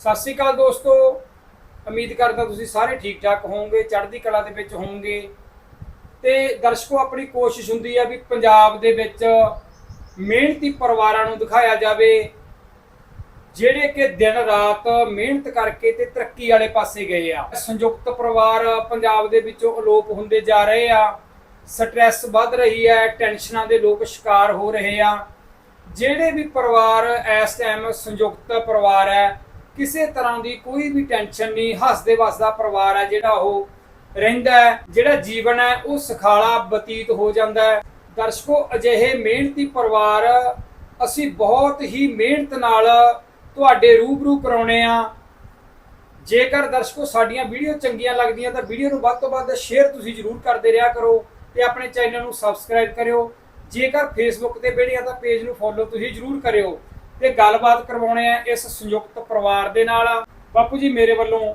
ਸਤਿ ਸ਼੍ਰੀ ਅਕਾਲ ਦੋਸਤੋ। ਉਮੀਦ ਕਰਦਾ ਤੁਸੀਂ ਸਾਰੇ ਠੀਕ ਠਾਕ ਹੋਵੋਗੇ, ਚੜ੍ਹਦੀ ਕਲਾ ਦੇ ਵਿੱਚ ਹੋਵੋਗੇ। ਤੇ ਦਰਸ਼ਕੋ, ਆਪਣੀ ਕੋਸ਼ਿਸ਼ ਹੁੰਦੀ ਹੈ ਵੀ ਪੰਜਾਬ ਦੇ ਵਿੱਚ ਮਿਹਨਤੀ ਪਰਿਵਾਰਾਂ ਨੂੰ ਦਿਖਾਇਆ ਜਾਵੇ, ਜਿਹੜੇ ਕਿ ਦਿਨ ਰਾਤ ਮਿਹਨਤ ਕਰਕੇ ਤੇ ਤਰੱਕੀ ਵਾਲੇ ਪਾਸੇ ਗਏ ਆ। ਸੰਯੁਕਤ ਪਰਿਵਾਰ ਪੰਜਾਬ ਦੇ ਵਿੱਚੋਂ ਅਲੋਪ ਹੁੰਦੇ ਜਾ ਰਹੇ ਆ। ਸਟ੍ਰੈਸ ਵੱਧ ਰਹੀ ਹੈ, ਟੈਨਸ਼ਨਾਂ ਦੇ ਲੋਕ ਸ਼ਿਕਾਰ ਹੋ ਰਹੇ ਆ। ਜਿਹੜੇ ਵੀ ਪਰਿਵਾਰ ਇਸ ਟਾਈਮ ਸੰਯੁਕਤ ਪਰਿਵਾਰ ਹੈ ਕਿਸੇ ਤਰ੍ਹਾਂ ਦੀ ਕੋਈ ਵੀ ਟੈਨਸ਼ਨ ਨਹੀਂ, ਹੱਸਦੇ ਵਸਦਾ ਪਰਿਵਾਰ ਹੈ ਜਿਹੜਾ ਉਹ ਰਹਿੰਦਾ ਹੈ, ਜਿਹੜਾ ਜੀਵਨ ਹੈ, ਉਹ ਸੁਖਾਲਾ ਬਤੀਤ ਹੋ ਜਾਂਦਾ ਹੈ। ਦਰਸ਼ਕੋ, ਅਜਿਹੇ ਮਿਹਨਤੀ ਪਰਿਵਾਰ ਅਸੀਂ ਬਹੁਤ ਹੀ ਮਿਹਨਤ ਨਾਲ ਤੁਹਾਡੇ ਰੂਬਰੂ ਕਰਾਉਣੇ ਆ। ਜੇਕਰ ਦਰਸ਼ਕੋ, ਸਾਡੀਆਂ ਵੀਡੀਓ ਚੰਗੀਆਂ ਲੱਗਦੀਆਂ ਤਾਂ ਵੀਡੀਓ ਨੂੰ ਵੱਧ ਤੋਂ ਵੱਧ ਸ਼ੇਅਰ ਤੁਸੀਂ ਜਰੂਰ ਕਰਦੇ ਰਿਹਾ ਕਰੋ ਤੇ ਆਪਣੇ ਚੈਨਲ ਨੂੰ ਸਬਸਕ੍ਰਾਈਬ ਕਰਿਓ। ਜੇਕਰ ਫੇਸਬੁੱਕ ਤੇ ਵੀਡੀਓ ਤਾਂ ਪੇਜ ਨੂੰ ਫੋਲੋ ਤੁਸੀਂ ਜਰੂਰ ਕਰਿਓ। ਤੇ ਗੱਲਬਾਤ ਕਰਵਾਉਣੇ ਆ ਇਸ ਸੰਯੁਕਤ ਪਰਿਵਾਰ ਦੇ ਨਾਲ। ਬਾਪੂ ਜੀ ਮੇਰੇ ਵੱਲੋਂ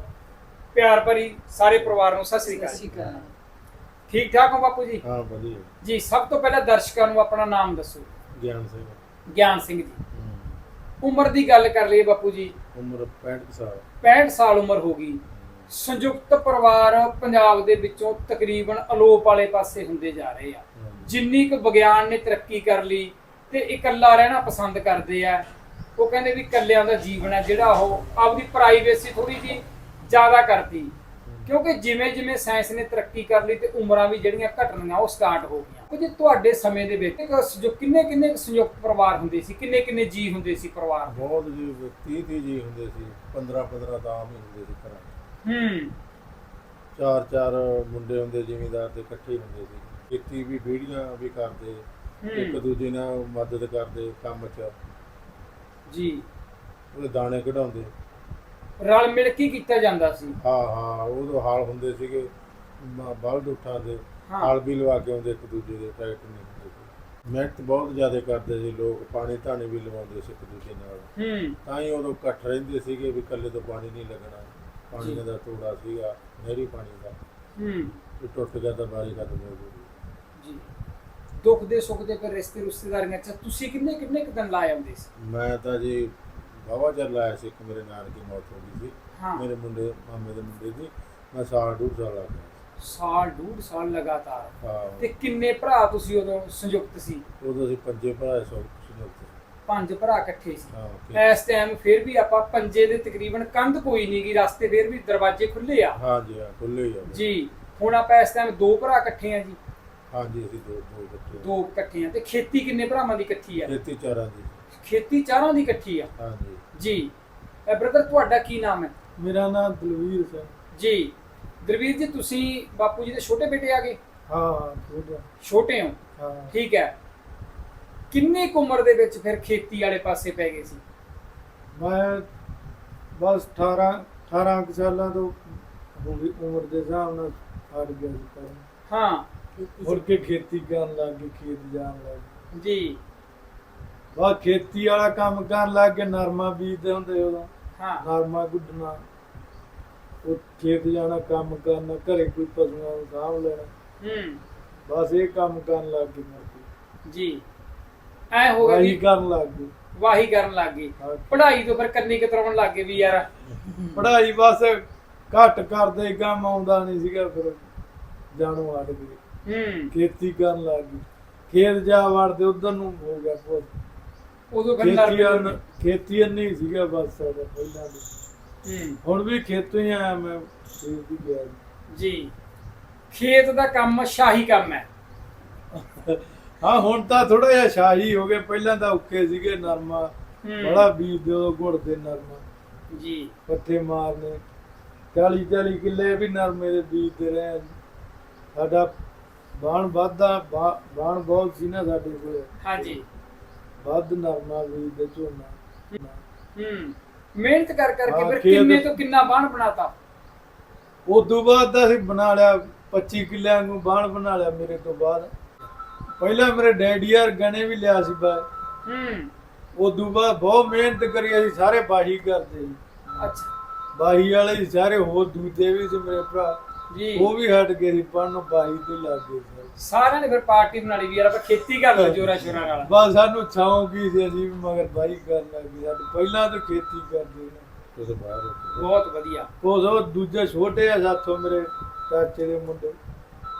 ਪਿਆਰ ਭਰੀ ਸਾਰੇ ਪਰਿਵਾਰ ਨੂੰ ਸਤਿ ਸ੍ਰੀ ਅਕਾਲ। ਠੀਕ ਠਾਕ ਹੋ ਬਾਪੂ ਜੀ? ਹਾਂ ਵਧੀਆ। ਜੀ ਸਭ ਤੋਂ ਪਹਿਲਾਂ ਦਰਸ਼ਕਾਂ ਨੂੰ ਆਪਣਾ ਨਾਮ ਦੱਸੋ। ਗਿਆਨ ਸਿੰਘ। ਗਿਆਨ ਸਿੰਘ ਜੀ। ਉਮਰ ਦੀ ਗੱਲ ਕਰ ਲਈਏ ਬਾਪੂ ਜੀ। ਉਮਰ 65 ਸਾਲ। 65 ਸਾਲ ਉਮਰ ਹੋ ਗਈ। ਸੰਯੁਕਤ ਪਰਿਵਾਰ ਪੰਜਾਬ ਦੇ ਵਿੱਚੋਂ ਤਕਰੀਬਨ ਅਲੋਪ ਵਾਲੇ ਪਾਸੇ ਹੁੰਦੇ ਜਾ ਰਹੇ ਆ। ਜਿੰਨੀ ਕੁ ਵਿਗਿਆਨ ਨੇ ਤਰੱਕੀ ਕਰ ਲਈ ਤੇ ਇਕੱਲਾ ਰਹਿਣਾ ਪਸੰਦ ਕਰਦੇ ਆ। ਉਹ ਕਹਿੰਦੇ ਵੀ ਇਕੱਲਿਆਂ ਦਾ ਜੀਵਨ ਹੈ ਜਿਹੜਾ ਉਹ ਆਪਦੀ ਪ੍ਰਾਈਵੇਸੀ ਥੋੜੀ ਜੀ ਜ਼ਿਆਦਾ ਕਰਦੀ। ਕਿਉਂਕਿ ਜਿਵੇਂ ਜਿਵੇਂ ਸਾਇੰਸ ਨੇ ਤਰੱਕੀ ਕਰ ਲਈ ਤੇ ਉਮਰਾਂ ਵੀ ਜਿਹੜੀਆਂ ਘਟਣੀਆਂ ਉਹ ਸਟਾਰਟ ਹੋ ਗਈਆਂ। ਕੁਝ ਤੁਹਾਡੇ ਸਮੇਂ ਦੇ ਵਿੱਚ ਜੋ ਕਿੰਨੇ ਕਿੰਨੇ ਸੰਯੁਕਤ ਪਰਿਵਾਰ ਹੁੰਦੇ ਸੀ? ਕਿੰਨੇ ਕਿੰਨੇ ਜੀ ਹੁੰਦੇ ਸੀ ਪਰਿਵਾਰ? ਬਹੁਤ ਜੀ 30 30 ਜੀ ਹੁੰਦੇ ਸੀ। 15 15 ਤਾਂ ਆਮ ਹੀ ਹੁੰਦੇ ਸੀ ਘਰਾਂ। ਹੂੰ। ਚਾਰ ਚਾਰ ਮੁੰਡੇ ਹੁੰਦੇ ਜ਼ਿਮੀਂਦਾਰ ਦੇ ਇਕੱਠੇ ਹੁੰਦੇ ਸੀ। ਖੇਤੀ ਵੀ ਬੀੜੀਆਂ ਵੀ ਕਰਦੇ। ਇੱਕ ਦੂਜੇ ਨਾਲ ਮਦਦ ਕਰਦੇ ਕੰਮ 'ਚ। ਜੀ। ਉਹਦੇ ਦਾਣੇ ਕਢਾਉਂਦੇ। ਰਲ ਮਿਲ ਕੇ ਕੀਤਾ ਜਾਂਦਾ ਸੀ। ਹਾਂ ਹਾਂ ਉਦੋਂ ਹਾਲ ਹੁੰਦੇ ਸੀਗੇ। ਮ- ਬਲਦ ਉਠਾਂ ਦੇ ਹਾਂ। ਹਾਲ ਵੀ ਲਵਾ ਕੇ ਆਉਂਦੇ ਇੱਕ ਦੂਜੇ ਦੇ ਟਰੈਕਟਰ ਨਹੀਂ ਹੁੰਦੇ ਸੀ। ਮਿਹਨਤ ਬਹੁਤ ਜ਼ਿਆਦਾ ਕਰਦੇ ਸੀ ਲੋਕ ਪਾਣੀ ਧਾਣੀ ਵੀ ਲਵਾਉਂਦੇ ਸੀ ਇੱਕ ਦੂਜੇ ਨਾਲ। ਹੂੰ। ਤਾਂ ਹੀ ਉਦੋਂ ਇਕੱਠ ਰਹਿੰਦੇ ਸੀਗੇ ਵੀ ਇਕੱਲੇ ਤੋਂ ਪਾਣੀ ਨਹੀਂ ਲੱਗਣਾ। ਪਾਣੀ ਜੀ। ਦਾ ਤੋੜਾ ਸੀਗਾ ਨਹਿਰੀ ਪਾਣੀ ਦਾ। ਹੂੰ। ਵੀ ਟੁੱਟ ਗਿਆ ਤਾਂ ਬਾਰੀ ਖਤਮ ਹੋ ਗਈ। ਜੀ ਦੁੱਖ ਦੇ ਸੁੱਖ ਦੇ ਫਿਰ ਰਿਸ਼ਤੇ ਰਿਸ਼ਤੇਦਾਰੀਆਂ ਚ ਤੁਸੀਂ ਕਿੰਨੇ ਕਿੰਨੇ ਕੁ ਦਿਨ ਲਾਏ ਆਉਂਦੇ ਸੀ? ਮੈਂ ਤਾਂ ਜੀ ਬਾਵਾ ਚਿਰ ਲਾਇਆ ਸੀ ਇੱਕ ਮੇਰੇ ਨਾਨਕੀ ਮੌਤ ਹੋ ਗਈ ਸੀ ਹਾਂ। ਮੇਰੇ ਮੁੰਡੇ ਮਾਮੇ ਦੇ ਮੁੰਡੇ ਦੀ ਮੈਂ ਸਾਲ ਡੂਢ ਸਾਲ ਲਾ ਗਿਆ। ਸਾਲ ਡੂਢ ਸਾਲ ਲਗਾਤਾਰ। ਹਾਂ। ਤੇ ਕਿੰਨੇ ਭਰਾ ਤੁਸੀਂ ਉਦੋਂ ਸੰਯੁਕਤ ਸੀ? ਉਦੋਂ ਅਸੀਂ ਪੰਜੇ ਭਰਾ ਸੌ ਪੰਜ ਭਰਾ ਇਕੱਠੇ ਸੀ। ਹਾਂ ਇਸ ਟਾਈਮ ਫਿਰ ਵੀ ਆਪਾਂ ਪੰਜੇ ਦੇ ਤਕਰੀਬਨ ਕੰਧ ਕੋਈ ਨਹੀਂ ਗੀ ਰਸਤੇ ਫਿਰ ਵੀ ਦਰਵਾਜ਼ੇ ਖੁੱਲੇ ਆ। ਹਾਂ ਜੀ ਹਾਂ ਖੁੱਲੇ ਹੀ ਆ। ਜੀ ਹੁਣ ਆਪਾਂ ਇਸ ਟਾਈਮ ਦੋ ਭਰਾ ਇਕੱਠੇ ਆ ਜੀ। ਹਾਂ ਜੀ ਅਸੀਂ ਦੋ ਦੋ ਬੱਚੇ ਦੋ ਇਕੱਠੇ ਆ ਤੇ ਖੇਤੀ ਕਿੰਨੇ ਭਰਾਵਾਂ ਦੀ ਇਕੱਠੀ ਆ? ਖੇਤੀ ਚਾਰਾਂ ਦੀ। ਖੇਤੀ ਚਾਰਾਂ ਦੀ ਇਕੱਠੀ ਆ? ਹਾਂ ਜੀ। ਜੀ ਬ੍ਰਦਰ ਤੁਹਾਡਾ ਕੀ ਨਾਮ ਹੈ? ਮੇਰਾ ਨਾਮ ਦਲਵੀਰ ਸਿੰਘ। ਜੀ। ਦਰਵੀਰ ਜੀ ਤੁਸੀਂ ਬਾਪੂ ਜੀ ਦੇ ਛੋਟੇ ਬੇਟੇ ਆ ਗਏ? ਹਾਂ ਛੋਟਾ ਛੋਟੇ ਹੋ? ਹਾਂ। ਠੀਕ ਹੈ। ਕਿੰਨੀ ਕੁ ਉਮਰ ਦੇ ਵਿੱਚ ਫਿਰ ਖੇਤੀ ਵਾਲੇ ਪਾਸੇ ਪੈ ਗਏ ਸੀ? ਮੈਂ ਬਸ 18 18 ਕੁ ਸਾਲਾਂ ਤੋਂ ਹੋ ਗਈ ਉਮਰ ਦੇ ਹਿਸਾਬ ਨਾਲ ਹਟ ਗਿਆ ਸੀ। ਕੰਮ ਹਾਂ। ਮੁੜ ਕੇ ਖੇਤੀ ਕਰਨ ਲੱਗ ਗਏ ਖੇਤ ਜਾਣ ਲੱਗ ਗਏ ਜੀ। ਬਸ ਖੇਤੀ ਵਾਲਾ ਕੰਮ ਕਰਨ ਲੱਗ ਗਏ ਨਰਮਾ ਬੀਜਦੇ ਹੁੰਦੇ ਉਦੋਂ। ਹਾਂ। ਨਰਮਾ ਗੁੱਡਣਾ। ਉਹ ਖੇਤ ਜਾਣਾ ਕੰਮ ਕਰਨਾ ਘਰੇ ਕੋਈ ਪਸ਼ੂਆਂ ਨੂੰ ਸਾਂਭ ਲੈਣਾ। ਹੂੰ। ਬਸ ਇਹ ਕੰਮ ਕਰਨ ਲੱਗ ਗਏ ਮੁੜ ਕੇ। ਜੀ। ਐ ਹੋ ਗਿਆ ਵਾਹੀ ਵੀ ਕਰਨ ਲੱਗ ਗਏ ਵਾਹੀ ਕਰਨ ਲੱਗ ਗਏ ਹਾਂ। ਪੜ੍ਹਾਈ ਤੋਂ ਫਿਰ ਕੰਨੀ ਕਤਰਾਉਣ ਲੱਗ ਗਏ ਵੀ ਯਾਰ। ਪੜ੍ਹਾਈ ਬਸ ਘੱਟ ਕਰਦੇ ਕੰਮ ਆਉਂਦਾ ਨਹੀਂ ਸੀਗਾ ਫਿਰ। ਜਾਣੋਂ ਹਟ ਗਏ। ਹੂੰ। ਖੇਤੀ ਕਰਨ ਲੱਗ ਗਈ। ਖੇਤ ਜਾ ਵੜਦੇ ਉਧਰ ਨੂੰ ਹੋ ਗਿਆ ਪੁੱਤ ਉਦੋਂ ਫਿਰ ਖੇਤੀ ਨਰਮੇ ਅੰਨ- ਖੇਤੀ ਨਹੀਂ ਸੀਗਾ ਬਸ ਸਾਡਾ ਪਹਿਲਾਂ ਦੀ। ਹੂੰ। ਹੁਣ ਵੀ ਖੇਤੋਂ ਹੀ ਆਇਆ ਮੈਂ ਖੇਤ ਹੀ ਗਿਆ ਜੀ। ਖੇਤ ਦਾ ਕੰਮ ਸ਼ਾਹੀ ਕੰਮ ਹੈ। ਹਾਂ ਹੁਣ ਤਾਂ ਥੋੜਾ ਜਿਹਾ ਸ਼ਾਹੀ ਹੋ ਗਿਆ ਪਹਿਲਾਂ ਤਾਂ ਔਖੇ ਸੀਗੇ ਨਰਮਾ। ਬੜਾ ਬੀਜ ਦਿਓ ਗੁੜਦੇ ਨਰਮਾ। ਜੀ। ਪੱਠੇ ਮਾਰਨੇ। 40 40 ਕਿੱਲੇ ਵੀ ਨਰਮੇ ਦੇ ਬੀਜਦੇ ਰਹੇ ਸਾਡਾ ਬਾਣ ਵਾਧਾ ਬਾਣ ਬਹੁਤ ਸੀ ਨਾ ਸਾਡੇ ਕੋਲ। ਹਾਂਜੀ। ਵੱਧ ਨਰਮਾ ਬੀਜਦੇ ਝੋਨਾ ਹੂੰ ਮਿਹਨਤ ਕਰ ਕਰਕੇ ਫਿਰ ਕਿੰਨੇ ਤੋਂ ਕਿੰਨਾ ਬਾਣ ਬਣਾਤਾ? ਉਦੋਂ ਬਾਅਦ ਤਾਂ ਅਸੀਂ ਬਣਾ ਲਿਆ 25 ਕਿੱਲਿਆਂ ਨੂੰ ਬਾਣ ਬਣਾ ਲਿਆ ਮੇਰੇ ਤੋਂ ਬਾਅਦ। ਪਹਿਲਾਂ ਮੇਰੇ ਡੈਡੀ ਯਾਰ ਗਣੇ ਵੀ ਲਿਆ ਸੀ ਬਾ ਹੂੰ। ਉਦੋਂ ਬਾਅਦ ਬਹੁਤ ਮਿਹਨਤ ਕਰੀ ਅਸੀਂ ਸਾਰੇ ਬਾਹੀ ਕਰਦੇ ਸੀ। ਅੱਛਾ। ਬਾਹੀ ਵਾਲੇ ਸਾਰੇ ਹੋਰ ਦੂਜੇ ਵੀ ਸੀ ਮੇਰੇ ਭਰਾ। ਜੀ। ਉਹ ਵੀ ਹਟ ਗਏ ਸੀ ਪੜਨ ਬਾਹੀ ਤੇ ਲੱਗ ਗਏ ਸਾਰੇ ਸਾਰਿਆਂ ਨੇ ਫਿਰ ਪਾਰਟੀ ਬਣਾ ਲਈ ਵੀ ਯਾਰ ਆਪਾਂ ਖੇਤੀ ਕਰ ਲਓ ਜੋਰਾ ਸ਼ੋਰਾ ਨਾਲ। ਬਸ ਸਾਨੂੰ ਛਾਉਂ ਕੀ ਸੀ ਅਸੀਂ ਵੀ ਮਗਰ ਬਾਹੀ ਕਰਨ ਲੱਗ ਗਏ। ਸਾਡੇ ਪਹਿਲਾਂ ਤਾਂ ਖੇਤੀ ਕਰਦੇ ਨੇ। ਕੁਝ ਬਾਹਰ ਹੋ। ਬਹੁਤ ਵਧੀਆ। ਕੁਝ ਉਹ ਦੂਜੇ ਛੋਟੇ ਆ ਸਾਥੋਂ ਮੇਰੇ ਚਾਚੇ ਦੇ ਮੁੰਡੇ।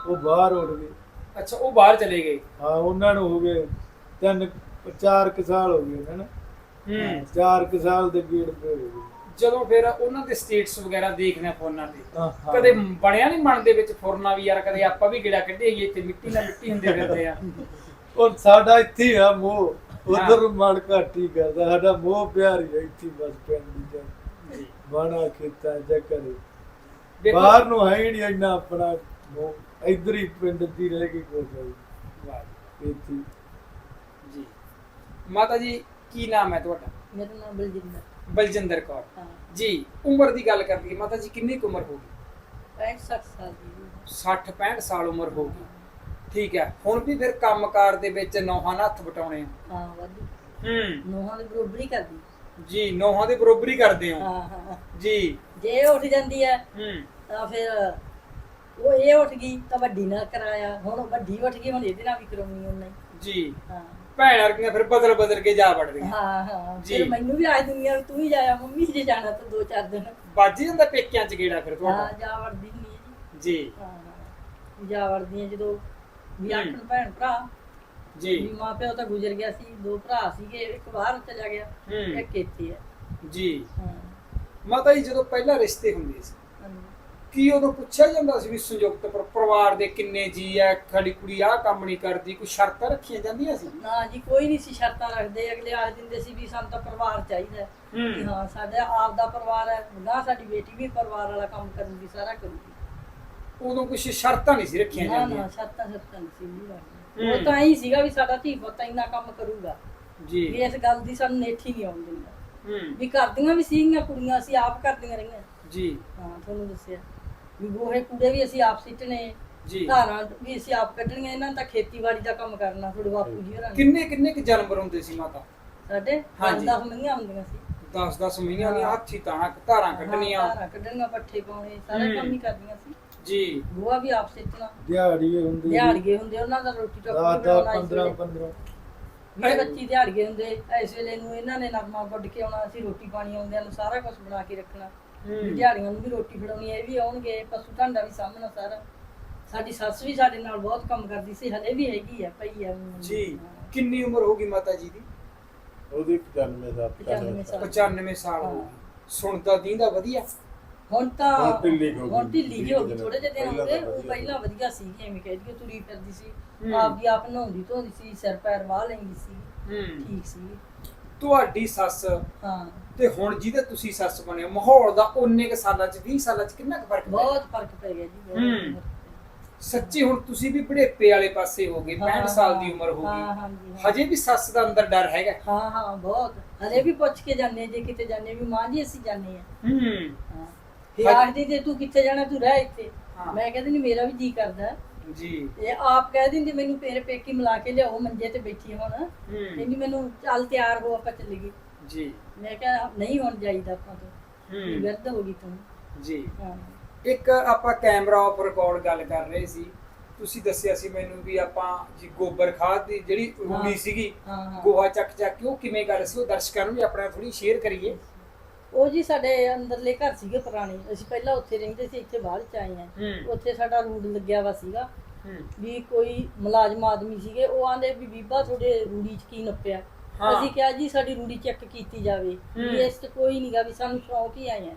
ਉਹ ਬਾਹਰ ਉੱਡ ਗਏ। ਅੱਛਾ ਉਹ ਬਾਹਰ ਚਲੇ ਗਏ। ਹਾਂ ਉਹਨਾਂ ਨੂੰ ਹੋ ਗਏ ਤਿੰਨ ਚਾਰ ਕੁ ਸਾਲ ਹੋ ਗਏ ਹਨ ਹੂੰ। ਚਾਰ ਕੁ ਸਾਲ ਦੇ ਗੇੜ ਤੇ ਹੋ ਗਏ ਜਦੋਂ ਫਿਰ ਉਹਨਾਂ ਦੇ ਸਟੇਟਸ ਵਗੈਰਾ ਦੇਖਦੇ ਆ ਫੋਨਾਂ ਤੇ। ਕਦੇ ਬਣਿਆ ਨਹੀਂ ਮਨ ਦੇ ਵਿੱਚ ਫੁਰਨਾ ਵੀ ਯਾਰ ਕਦੇ ਆਪਾਂ ਵੀ ਗਿੜਾ ਕੱਢੇ ਹੀ ਇੱਥੇ ਮਿੱਟੀ ਨਾਲ ਮਿੱਟੀ ਹੁੰਦੇ ਫਿਰਦੇ ਆ। ਉਹ ਸਾਡਾ ਇੱਥੇ ਆ ਮੋਹ ਉਧਰ ਮਨ ਘੱਟ ਕਰਦਾ ਸਾਡਾ ਮੋਹ ਪਿਆਰ ਹੀ ਇੱਥੇ ਬਸ ਪੈਂਦੀ ਜਾ ਜੀ। ਬਾਣਾ ਖੇਤਾਂ ਚ ਕਰੇ ਬਾਹਰ ਨੂੰ ਹੈ ਹੀ ਨਹੀਂ ਇੰਨਾ ਆਪਣਾ ਮੋਹ ਇੱਧਰ ਹੀ ਪਿੰਡ ਹੀ ਰਹਿ ਕੇ ਕੋਈ ਵਾਹ ਇੱਥੇ। ਜੀ। ਮਾਤਾ ਜੀ ਕੀ ਨਾਮ ਹੈ ਤੁਹਾਡਾ? ਮੇਰਾ ਨਾਮ ਬਲਜਿੰਦਰ। ਬਲਜਿੰਦਰ ਕੌਰ। ਹਾਂ। ਜੀ ਉਮਰ ਦੀ ਗੱਲ ਕਰ ਲਈਏ ਮਾਤਾ ਜੀ ਕਿੰਨੀ ਕੁ ਉਮਰ ਹੋ ਗਈ? 65 ਸਾਲ ਦੀ ਜੀ। 60 65 ਸਾਲ ਉਮਰ ਹੋ ਗਈ। ਠੀਕ ਹੈ ਹੁਣ ਵੀ ਫਿਰ ਕੰਮਕਾਰ ਦੇ ਵਿੱਚ ਨੌਹਾਂ ਨਾਲ ਹੱਥ ਵਟਾਉਣੇ ਆ? ਹਾਂ ਵਾਧੂ। ਹੂੰ। ਨੋਹਾਂ ਦੀ ਬਰੋਬਰੀ ਕਰਦੀ। ਜੀ ਨੌਹਾਂ ਦੀ ਬਰੋਬਰੀ ਕਰਦੇ ਹੋ? ਹਾਂ ਹਾਂ ਜੀ। ਜੇ ਇਹ ਉੱਠ ਜਾਂਦੀ ਹੈ ਹੂੰ। ਤਾਂ ਫਿਰ ਉਹ ਇਹ ਉੱਠ ਗਈ ਤਾਂ ਵੱਡੀ ਨਾਲ ਕਰਾਇਆ। ਹੁਣ ਵੱਡੀ ਉੱਠ ਗਈ ਹੁਣ ਇਹਦੇ ਨਾਲ ਵੀ ਕਰਾਉਣੀ ਉਹਨੇ। ਜੀ। ਹਾਂ। ਭੈਣ ਵਰਗੀਆਂ ਫਿਰ ਬਦਲ ਬਦਲ ਕੇ ਜਾ ਵੜਦੀਆਂ। ਹਾਂ ਹਾਂ। ਜੀ। ਫਿਰ ਮੈਨੂੰ ਵੀ ਆਜ ਦੁਨੀਆ ਤੂੰ ਹੀ ਜਾਇਆ ਮੰਮੀ ਜੇ ਜਾਣਾ ਤਾਂ ਦੋ ਚਾਰ ਦਿਨ। ਵੱਜ ਜਾਂਦਾ ਪੇਕਿਆਂ ਚ ਗੇੜਾ ਫਿਰ ਹਾਂ ਤੁਹਾਡਾ ਜਾ ਵੜਦੀ ਨਹੀਂ ਜੀ। ਹਾਂ ਹਾਂ ਜਾ ਵੜਦੀ ਹਾਂ ਜਦੋਂ ਵੀ ਹੂੰ। ਆਖਣ ਭੈਣ ਭਰਾ। ਜੀ। ਵੀ ਮਾਂ ਪਿਓ ਤਾਂ ਗੁਜ਼ਰ ਗਿਆ ਸੀ ਦੋ ਭਰਾ ਸੀਗੇ ਇੱਕ ਬਾਹਰ ਚਲਾ ਗਿਆ ਹੂੰ। ਇੱਕ ਇੱਥੇ ਹੈ ਜੀ। ਹਾਂ। ਮਾਤਾ ਜੀ ਜਦੋਂ ਪਹਿਲਾਂ ਰਿਸ਼ਤੇ ਹੁੰਦੇ ਸੀ। ਕੀ ਉਦੋਂ ਪੁੱਛਿਆ ਜਾਂਦਾ ਸੀ ਵੀ ਸੰਯੁਕਤ ਪਰ- ਪਰਿਵਾਰ ਦੇ ਕਿੰਨੇ ਜੀ ਐ ਖੜੀ ਕੁੜੀ ਆਹ ਕੰਮ ਨਹੀਂ ਕਰਦੀ ਕੋਈ ਸ਼ਰਤਾਂ ਰੱਖੀਆਂ ਜਾਂਦੀਆਂ ਸੀ? ਨਾ ਜੀ ਕੋਈ ਨਹੀਂ ਸੀ ਸ਼ਰਤਾਂ ਰੱਖਦੇ। ਅਗਲੇ ਆਖ ਦਿੰਦੇ ਸੀ ਵੀ ਸਾਨੂੰ ਤਾਂ ਪਰਿਵਾਰ ਚਾਹੀਦਾ ਹੈ। ਵੀ ਹਾਂ ਸਾਡਾ ਆਪ ਦਾ ਪਰਿਵਾਰ ਹੈ ਨਾ ਸਾਡੀ ਬੇਟੀ ਵੀ ਪਰਿਵਾਰ ਵਾਲਾ ਕੰਮ ਕਰੂਗੀ ਸਾਰਾ ਕਰੂਗੀ। ਉਦੋਂ ਕੁਝ ਸ਼ਰਤਾਂ ਨਹੀਂ ਸੀ ਰੱਖੀਆਂ ਨਾ ਨਾ ਜਾਂਦੀਆਂ? ਸ਼ਰਤਾਂ ਸ਼ਰਤਾਂ ਨਹੀਂ ਸੀ ਨਹੀਂ ਹੂੰ। ਉਹ ਤਾਂ ਹੀ ਸੀਗਾ ਵੀ ਸਾਡਾ ਧੀ ਪੁੱਤ ਇੰਨਾ ਕੰਮ ਕਰੂਗਾ। ਵੀ ਜੀ ਇਸ ਗੱਲ ਦੀ ਸਾਨੂੰ ਨੇਠੀ ਨਹੀਂ ਹੂੰ। ਵੀ ਕਰਦੀਆਂ ਵੀ ਸੀਗੀਆਂ ਕੁੜੀਆਂ ਅਸੀਂ ਆਪ ਕਰਦੀਆਂ ਰਹੀਆਂ। ਜੀ। ਹਾਂ ਤੁਹਾਨੂੰ ਦੱਸਿਆ। ਵੀ ਗੋਹੇ ਕੂੜੇ ਵੀ ਅਸੀਂ ਆਪ ਸਿੱਟਣੇ ਜੀ। ਧਾਰਾਂ ਵੀ ਅਸੀਂ ਆਪ ਕੱਢਣੀਆਂ ਇਹਨਾਂ ਨੇ ਤਾਂ ਖੇਤੀਬਾੜੀ ਦਾ ਕੰਮ ਕਰਨਾ ਤੁਹਾਡੇ ਬਾਪੂ ਜੀ ਹੋਰਾਂ ਨੇ। ਕਿੰਨੇ ਕਿੰਨੇ ਕੁ ਜਾਨਵਰ ਹੁੰਦੇ ਸੀ ਮਾਤਾ? ਸਾਡੇ? ਹਾਂਜੀ। 10 ਮਹੀਆਂ ਹੁੰਦੀਆਂ ਸੀ। 10 10 ਮਹੀਨਿਆਂ ਦੀਆਂ। ਹੱਥੀ ਤਾਣਾ ਧਾਰਾਂ ਹਾਂ, ਕੱਢਣੀਆਂ। ਧਾਰਾਂ ਕੱਢਣੀਆਂ ਪੱਠੇ ਪਾਉਣੇ ਸਾਰਾ। ਕੰਮ ਹੀ ਕਰਦੀਆਂ ਸੀ। ਜੀ। ਗੋਹਾ ਵੀ ਆਪ ਸਿੱਟਣਾ। ਦਿਹਾੜੀ ਹੁੰਦੀ। ਦਿਹਾੜੀਏ ਹੁੰਦੇ ਉਹਨਾਂ ਦਾ ਰੋਟੀ ਟੋਕ ਦਸ ਵੀ ਦਸ ਬਣਾਉਣਾ ਇਸ 15 ਵੇਲੇ। 15 ਮੇਰੇ ਬੱਚੀ ਦਿਹਾੜੀਏ ਹੁੰਦੇ ਇਸ ਵੇਲੇ ਨੂੰ ਇਹਨਾਂ ਨੇ ਨਰਮਾ ਵੱਢ ਕੇ ਆਉਣਾ ਅਸੀਂ ਰੋਟੀ ਪਾਣੀ ਆਉਂਦਿਆਂ ਨੂੰ ਸਾਰਾ ਕੁਝ ਬਣਾ ਕੇ ਰੱਖਣਾ। ਦਿਹਾੜੀਆਂ ਨੂੰ ਵੀ ਰੋਟੀ ਫੜਾਉਣੀ ਇਹ ਵੀ ਆਉਣਗੇ ਪਸ਼ੂ ਢਾਂਡਾ ਵੀ ਸਾਹਮਣਾ ਸਾਰਾ ਸਾਡੀ ਸੱਸ ਵੀ ਸਾਡੇ ਨਾਲ ਬਹੁਤ ਕੰਮ ਕਰਦੀ ਸੀ ਹਲੇ ਵੀ ਹੈਗੀ ਆ ਪਈ ਆ ਜੀ। ਕਿੰਨੀ ਉਮਰ ਹੋਗੀ ਮਾਤਾ ਜੀ ਦੀ ਉਹਦੀ 95 ਦਾ 95 ਸਾਲ। 95 ਸਾਲ ਹੋ। ਗਈ ਸੁਣਦਾ ਦੀਂਦਾ ਵਧੀਆ ਹੁਣ ਤਾਂ ਹੁਣ ਢਿੱਲੀ ਹੋ ਗਈ। ਹੁਣ ਢਿੱਲੀ ਜਿਹੀ ਹੋ ਗਈ ਥੋੜੇ ਜਿਹੇ ਦਿਨ ਹੋ ਪਹਿਲਾਂ ਗਏ ਉਹ ਵਧੀਆ ਪਹਿਲਾਂ ਵਧੀਆ ਸੀ ਐਵੇਂ ਕਹਿ ਦਈਏ ਤੁਰੀ ਫਿਰਦੀ ਸੀ। ਆਪ ਦੀ ਆਪ ਨਹਾਉਂਦੀ ਧੋਂਦੀ ਸੀ ਸਿਰ ਪੈਰ ਵਾਹ ਲੈਂਦੀ ਸੀ ਹੂੰ ਠੀਕ ਸੀ ਤੁਹਾਡੀ ਸੱਸ ਹਾਂ ਤੇ ਹੁਣ ਜਿਹਦੇ ਤੁਸੀਂ ਸੱਸ ਬਣੇ ਹੋ, ਮਾਹੌਲ ਦਾ ਉਨੇ ਕ ਸਾਲਾਂ ਚ 20 ਸਾਲਾਂ ਚ ਕਿੰਨਾ ਕੁ ਫ਼ਰਕ ਪਿਆ ਬਹੁਤ ਫ਼ਰਕ ਪੈ ਗਿਆ ਜੀ ਬਹੁਤ ਹੂੰ। ਸੱਚੀ ਹੁਣ ਤੁਸੀਂ ਵੀ ਬੁਢੇਪੇ ਵਾਲੇ ਪਾਸੇ ਹੋ ਗਏ 65 ਸਾਲ ਦੀ ਉਮਰ ਹੋ ਹਾਂ ਗਈ ਹਾਂਜੀ ਹਾਂ। ਹਜੇ ਵੀ ਸੱਸ ਦਾ ਅੰਦਰ ਡਰ ਹੈਗਾ? ਹਾਂ ਹਾਂ ਬਹੁਤ। ਹਲੇ ਵੀ ਪੁੱਛ ਕੇ ਜਾਂਦੇ ਜੇ ਕਿਤੇ ਜਾਂਦੇ ਵੀ ਮਾਂ ਜੀ ਅਸੀਂ ਜਾਂਦੇ ਆ। ਹੂੰ। ਹਾਂ। ਫਿਰ। ਆਖਦੀ ਜੇ ਤੂੰ ਕਿੱਥੇ ਜਾਣਾ ਤੂੰ ਰਹਿ ਇੱਥੇ। ਹਾਂ। ਮੈਂ ਕਹਿੰਦੀ ਨਹੀਂ ਮੇਰਾ ਵੀ ਜੀ ਕਰਦਾ। ਜੀ। ਇਹ ਆਪ ਕਹਿ ਦਿੰਦੀ ਮੈਨੂੰ ਪੇਰੇ ਪੇਕੀ ਮਿਲਾ ਕੇ ਲਿਆਓ ਮੰਜੇ ਤੇ ਬੈਠੀ ਹੁਣ। ਹੂੰ। ਕਹਿੰਦੀ ਮੈਨੂੰ ਚੱਲ ਤਿਆਰ ਹੋ ਆਪਾਂ ਚੱਲੀਏ। ਜੀ। ਮੈਂ ਕਿਹਾ ਨਹੀਂ ਹੁਣ ਜਾਈਦਾ ਆਪਾਂ ਤੋਂ। ਹੂੰ। ਵਿਰਧ ਹੋ ਗਈ ਤੂੰ। ਜੀ। ਹਾਂ। ਇੱਕ ਆਪਾਂ ਕੈਮਰਾ ਆਫ ਰਿਕਾਰਡ ਗੱਲ ਕਰ ਰਹੇ ਸੀ। ਤੁਸੀਂ ਦੱਸਿਆ ਸੀ ਮੈਨੂੰ ਵੀ ਆਪਾਂ ਜੀ ਗੋਬਰ ਖਾਦ ਦੀ ਜਿਹੜੀ ਰੂੜੀ ਹਾਂ। ਸੀਗੀ ਹਾਂ ਹਾਂ। ਗੋਹਾ ਚੱਕ ਚੱਕ ਕੇ ਉਹ ਕਿਵੇਂ ਕਰ ਸੀ ਉਹ ਦਰਸ਼ਕਾਂ ਨੂੰ ਵੀ ਆਪਣਾ ਥੋੜੀ ਸ਼ੇਅਰ ਕਰੀਏ। ਉਹ ਜੀ ਸਾਡੇ ਅੰਦਰਲੇ ਘਰ ਸੀਗੇ ਪੁਰਾਣੇ। ਅਸੀਂ ਪਹਿਲਾਂ ਉੱਥੇ ਰਹਿੰਦੇ ਸੀ ਇੱਥੇ ਬਾਹਰ ਚ ਆਏ ਆ। ਹੂੰ। ਉੱਥੇ ਸਾਡਾ ਰੂੜ ਲੱਗਿਆ ਵਾ ਸੀਗਾ। ਹੂੰ। ਵੀ ਕੋਈ ਮੁਲਾਜ਼ਮ ਆਦਮੀ ਸੀਗੇ ਉਹ ਆਂਦੇ ਵੀ ਬੀਬਾ ਤੁਹਾਡੇ ਰੂੜੀ ਚ ਕੀ ਨੱਪਿਆ। ਅਸੀਂ ਕਿਹਾ ਜੀ ਸਾਡੀ ਰੂੜੀ ਚੈੱਕ ਕੀਤੀ ਜਾਵੇ। ਵੀ ਇਸ ਚ ਕੋਈ ਨਹੀਂਗਾ ਵੀ ਸਾਨੂੰ ਸ਼ੌਂਕ ਹੀ ਆਏ ਆ।